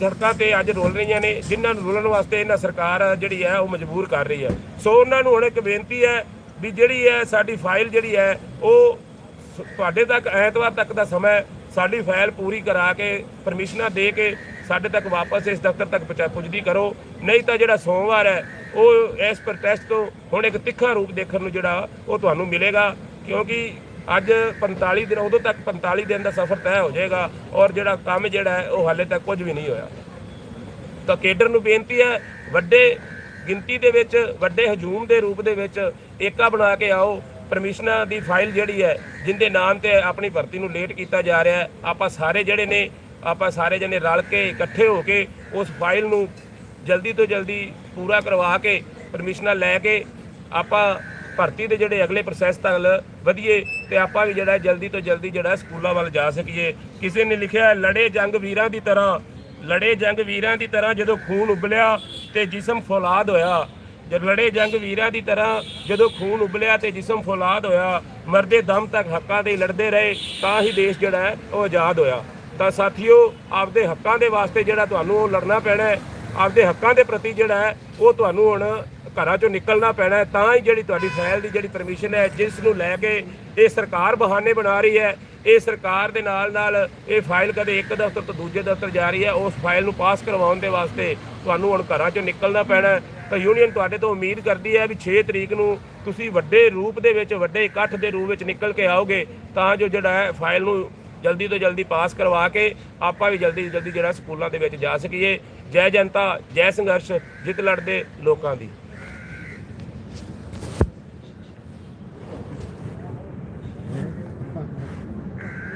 ਸੜਕਾਂ ਤੇ ਅੱਜ ਰੋਲ ਰਹੀਆਂ ਨੇ, ਜਿਨ੍ਹਾਂ ਨੂੰ ਰੋਲਣ ਵਾਸਤੇ ਇਹਨਾਂ ਸਰਕਾਰ ਜਿਹੜੀ ਹੈ, ਉਹ ਮਜਬੂਰ ਕਰ ਰਹੀ ਹੈ। ਸੋ ਉਹਨਾਂ ਨੂੰ ਹੁਣ ਇੱਕ ਬੇਨਤੀ ਹੈ ਵੀ ਜਿਹੜੀ ਹੈ, ਸਾਡੀ ਫਾਈਲ ਜਿਹੜੀ ਹੈ, ਉਹ ਤੁਹਾਡੇ ਤੱਕ, ਐਤਵਾਰ ਤੱਕ ਦਾ ਸਮਾਂ ਸਾਡੀ ਫਾਈਲ ਪੂਰੀ ਕਰਾ ਕੇ ਪਰਮਿਸ਼ਨਾਂ ਦੇ ਕੇ ਸਾਡੇ ਤੱਕ ਵਾਪਸ ਇਸ ਦਫ਼ਤਰ ਤੱਕ ਪਹੁੰਚਾ ਪੁੱਜਦੀ ਕਰੋ। ਨਹੀਂ ਤਾਂ ਜਿਹੜਾ ਸੋਮਵਾਰ ਹੈ, ਉਹ ਇਸ ਪ੍ਰੋਟੈਸਟ ਤੋਂ ਹੁਣ ਇੱਕ ਤਿੱਖਾ ਰੂਪ ਦੇਖਣ ਨੂੰ ਜਿਹੜਾ ਉਹ ਤੁਹਾਨੂੰ ਮਿਲੇਗਾ। ਕਿਉਂਕਿ ਅੱਜ 45 ਦਿਨ, ਉਦੋਂ ਤੱਕ 45 ਦਿਨ ਦਾ ਸਫ਼ਰ ਤੈਅ ਹੋ ਜਾਏਗਾ ਔਰ ਜਿਹੜਾ ਕੰਮ ਜਿਹੜਾ ਹੈ, ਉਹ ਹਾਲੇ ਤੱਕ ਕੁਝ ਵੀ ਨਹੀਂ ਹੋਇਆ। ਤਾਂ ਕੇਡਰ ਨੂੰ ਬੇਨਤੀ ਹੈ, ਵੱਡੇ ਗਿਣਤੀ ਦੇ ਵਿੱਚ, ਵੱਡੇ ਹਜੂਮ ਦੇ ਰੂਪ ਦੇ ਵਿੱਚ ਏਕਾ ਬਣਾ ਕੇ ਆਓ। ਪਰਮਿਸ਼ਨਾਂ ਦੀ ਫਾਈਲ ਜਿਹੜੀ ਹੈ, ਜਿੰਦੇ ਨਾਮ ਤੇ ਆਪਣੀ ਭਰਤੀ ਨੂੰ ਲੇਟ ਕੀਤਾ ਜਾ ਰਿਹਾ ਹੈ, ਆਪਾਂ ਸਾਰੇ ਜਿਹੜੇ ਨੇ, ਆਪਾਂ ਸਾਰੇ ਜਣੇ ਰਲ ਕੇ ਇਕੱਠੇ ਹੋ ਕੇ ਉਸ ਫਾਈਲ ਨੂੰ ਜਲਦੀ ਤੋਂ ਜਲਦੀ ਪੂਰਾ ਕਰਵਾ ਕੇ ਪਰਮਿਸ਼ਨਾਂ ਲੈ ਕੇ ਆਪਾਂ ਭਰਤੀ ਦੇ ਜਿਹੜੇ ਅਗਲੇ ਪ੍ਰੋਸੈਸ ਤੱਕ ਵਧੀਏ ਤੇ ਆਪਾਂ ਵੀ ਜਿਹੜਾ ਜਲਦੀ ਤੋਂ ਜਲਦੀ ਜਿਹੜਾ ਸਕੂਲਾਂ ਵੱਲ ਜਾ ਸਕੀਏ। ਕਿਸੇ ਨੇ ਲਿਖਿਆ ਲੜੇ ਜੰਗ ਵੀਰਾਂ ਦੀ ਤਰ੍ਹਾਂ, ਲੜੇ ਜੰਗ ਵੀਰਾਂ ਦੀ ਤਰ੍ਹਾਂ ਜਦੋਂ ਖੂਨ ਉਬਲਿਆ ਤੇ ਜਿਸਮ ਫੌਲਾਦ ਹੋਇਆ ਜਦ ਲੜੇ ਜੰਗ ਵੀਰਾਂ ਦੀ ਤਰ੍ਹਾਂ, ਜਦੋਂ ਖੂਨ ਉਬਲਿਆ ਤੇ ਜਿਸਮ ਫੌਲਾਦ ਹੋਇਆ, ਮਰਦੇ ਦਮ ਤੱਕ ਹੱਕਾਂ ਦੇ ਲੜਦੇ ਰਹੇ, ਤਾਂ ਹੀ ਦੇਸ਼ ਜਿਹੜਾ ਹੈ, ਉਹ ਆਜ਼ਾਦ ਹੋਇਆ। ਤਾਂ ਸਾਥੀਓ, ਆਪਦੇ ਹੱਕਾਂ ਦੇ ਵਾਸਤੇ ਜਿਹੜਾ ਤੁਹਾਨੂੰ ਉਹ ਲੜਨਾ ਪੈਣਾ ਹੈ, ਆਪਦੇ ਹੱਕਾਂ ਦੇ ਪ੍ਰਤੀ ਜਿਹੜਾ ਹੈ, ਉਹ ਤੁਹਾਨੂੰ ਹੁਣ ਘਰਾਂ ਚੋਂ ਨਿਕਲਣਾ ਪੈਣਾ ਹੈ। ਤਾਂ ਹੀ ਜਿਹੜੀ ਤੁਹਾਡੀ ਫਾਈਲ ਦੀ ਜਿਹੜੀ ਪਰਮਿਸ਼ਨ ਹੈ, ਜਿਸ ਨੂੰ ਲੈ ਕੇ ਇਹ ਸਰਕਾਰ ਬਹਾਨੇ ਬਣਾ ਰਹੀ ਹੈ ਇਹ ਸਰਕਾਰ ਦੇ ਨਾਲ ਨਾਲ ਇਹ ਫਾਈਲ ਕਦੇ ਇੱਕ ਦਫ਼ਤਰ ਤੋਂ ਦੂਜੇ ਦਫ਼ਤਰ ਜਾ ਰਹੀ ਹੈ, ਉਸ ਫਾਈਲ ਨੂੰ ਪਾਸ ਕਰਵਾਉਣ ਦੇ ਵਾਸਤੇ ਤੁਹਾਨੂੰ ਹੁਣ ਘਰਾਂ ਚੋਂ ਨਿਕਲਣਾ ਪੈਣਾ ਤਾਂ ਯੂਨੀਅਨ ਤੁਹਾਡੇ ਤੋਂ ਉਮੀਦ ਕਰਦੀ ਹੈ ਵੀ 6 ਤਰੀਕ ਨੂੰ ਤੁਸੀਂ ਵੱਡੇ ਰੂਪ ਦੇ ਵਿੱਚ, ਵੱਡੇ ਇਕੱਠ ਦੇ ਰੂਪ ਵਿੱਚ ਨਿਕਲ ਕੇ ਆਓਗੇ, ਤਾਂ ਜੋ ਜਿਹੜਾ ਹੈ ਫਾਈਲ ਨੂੰ ਜਲਦੀ ਤੋਂ ਜਲਦੀ ਪਾਸ ਕਰਵਾ ਕੇ ਆਪਾਂ ਵੀ ਜਲਦੀ ਤੋਂ ਜਲਦੀ ਜਿਹੜਾ ਸਕੂਲਾਂ ਦੇ ਵਿੱਚ ਜਾ ਸਕੀਏ। ਜੈ ਜਨਤਾ, ਜੈ ਸੰਘਰਸ਼, ਜਿੱਤ ਲੜਦੇ ਲੋਕਾਂ ਦੀ।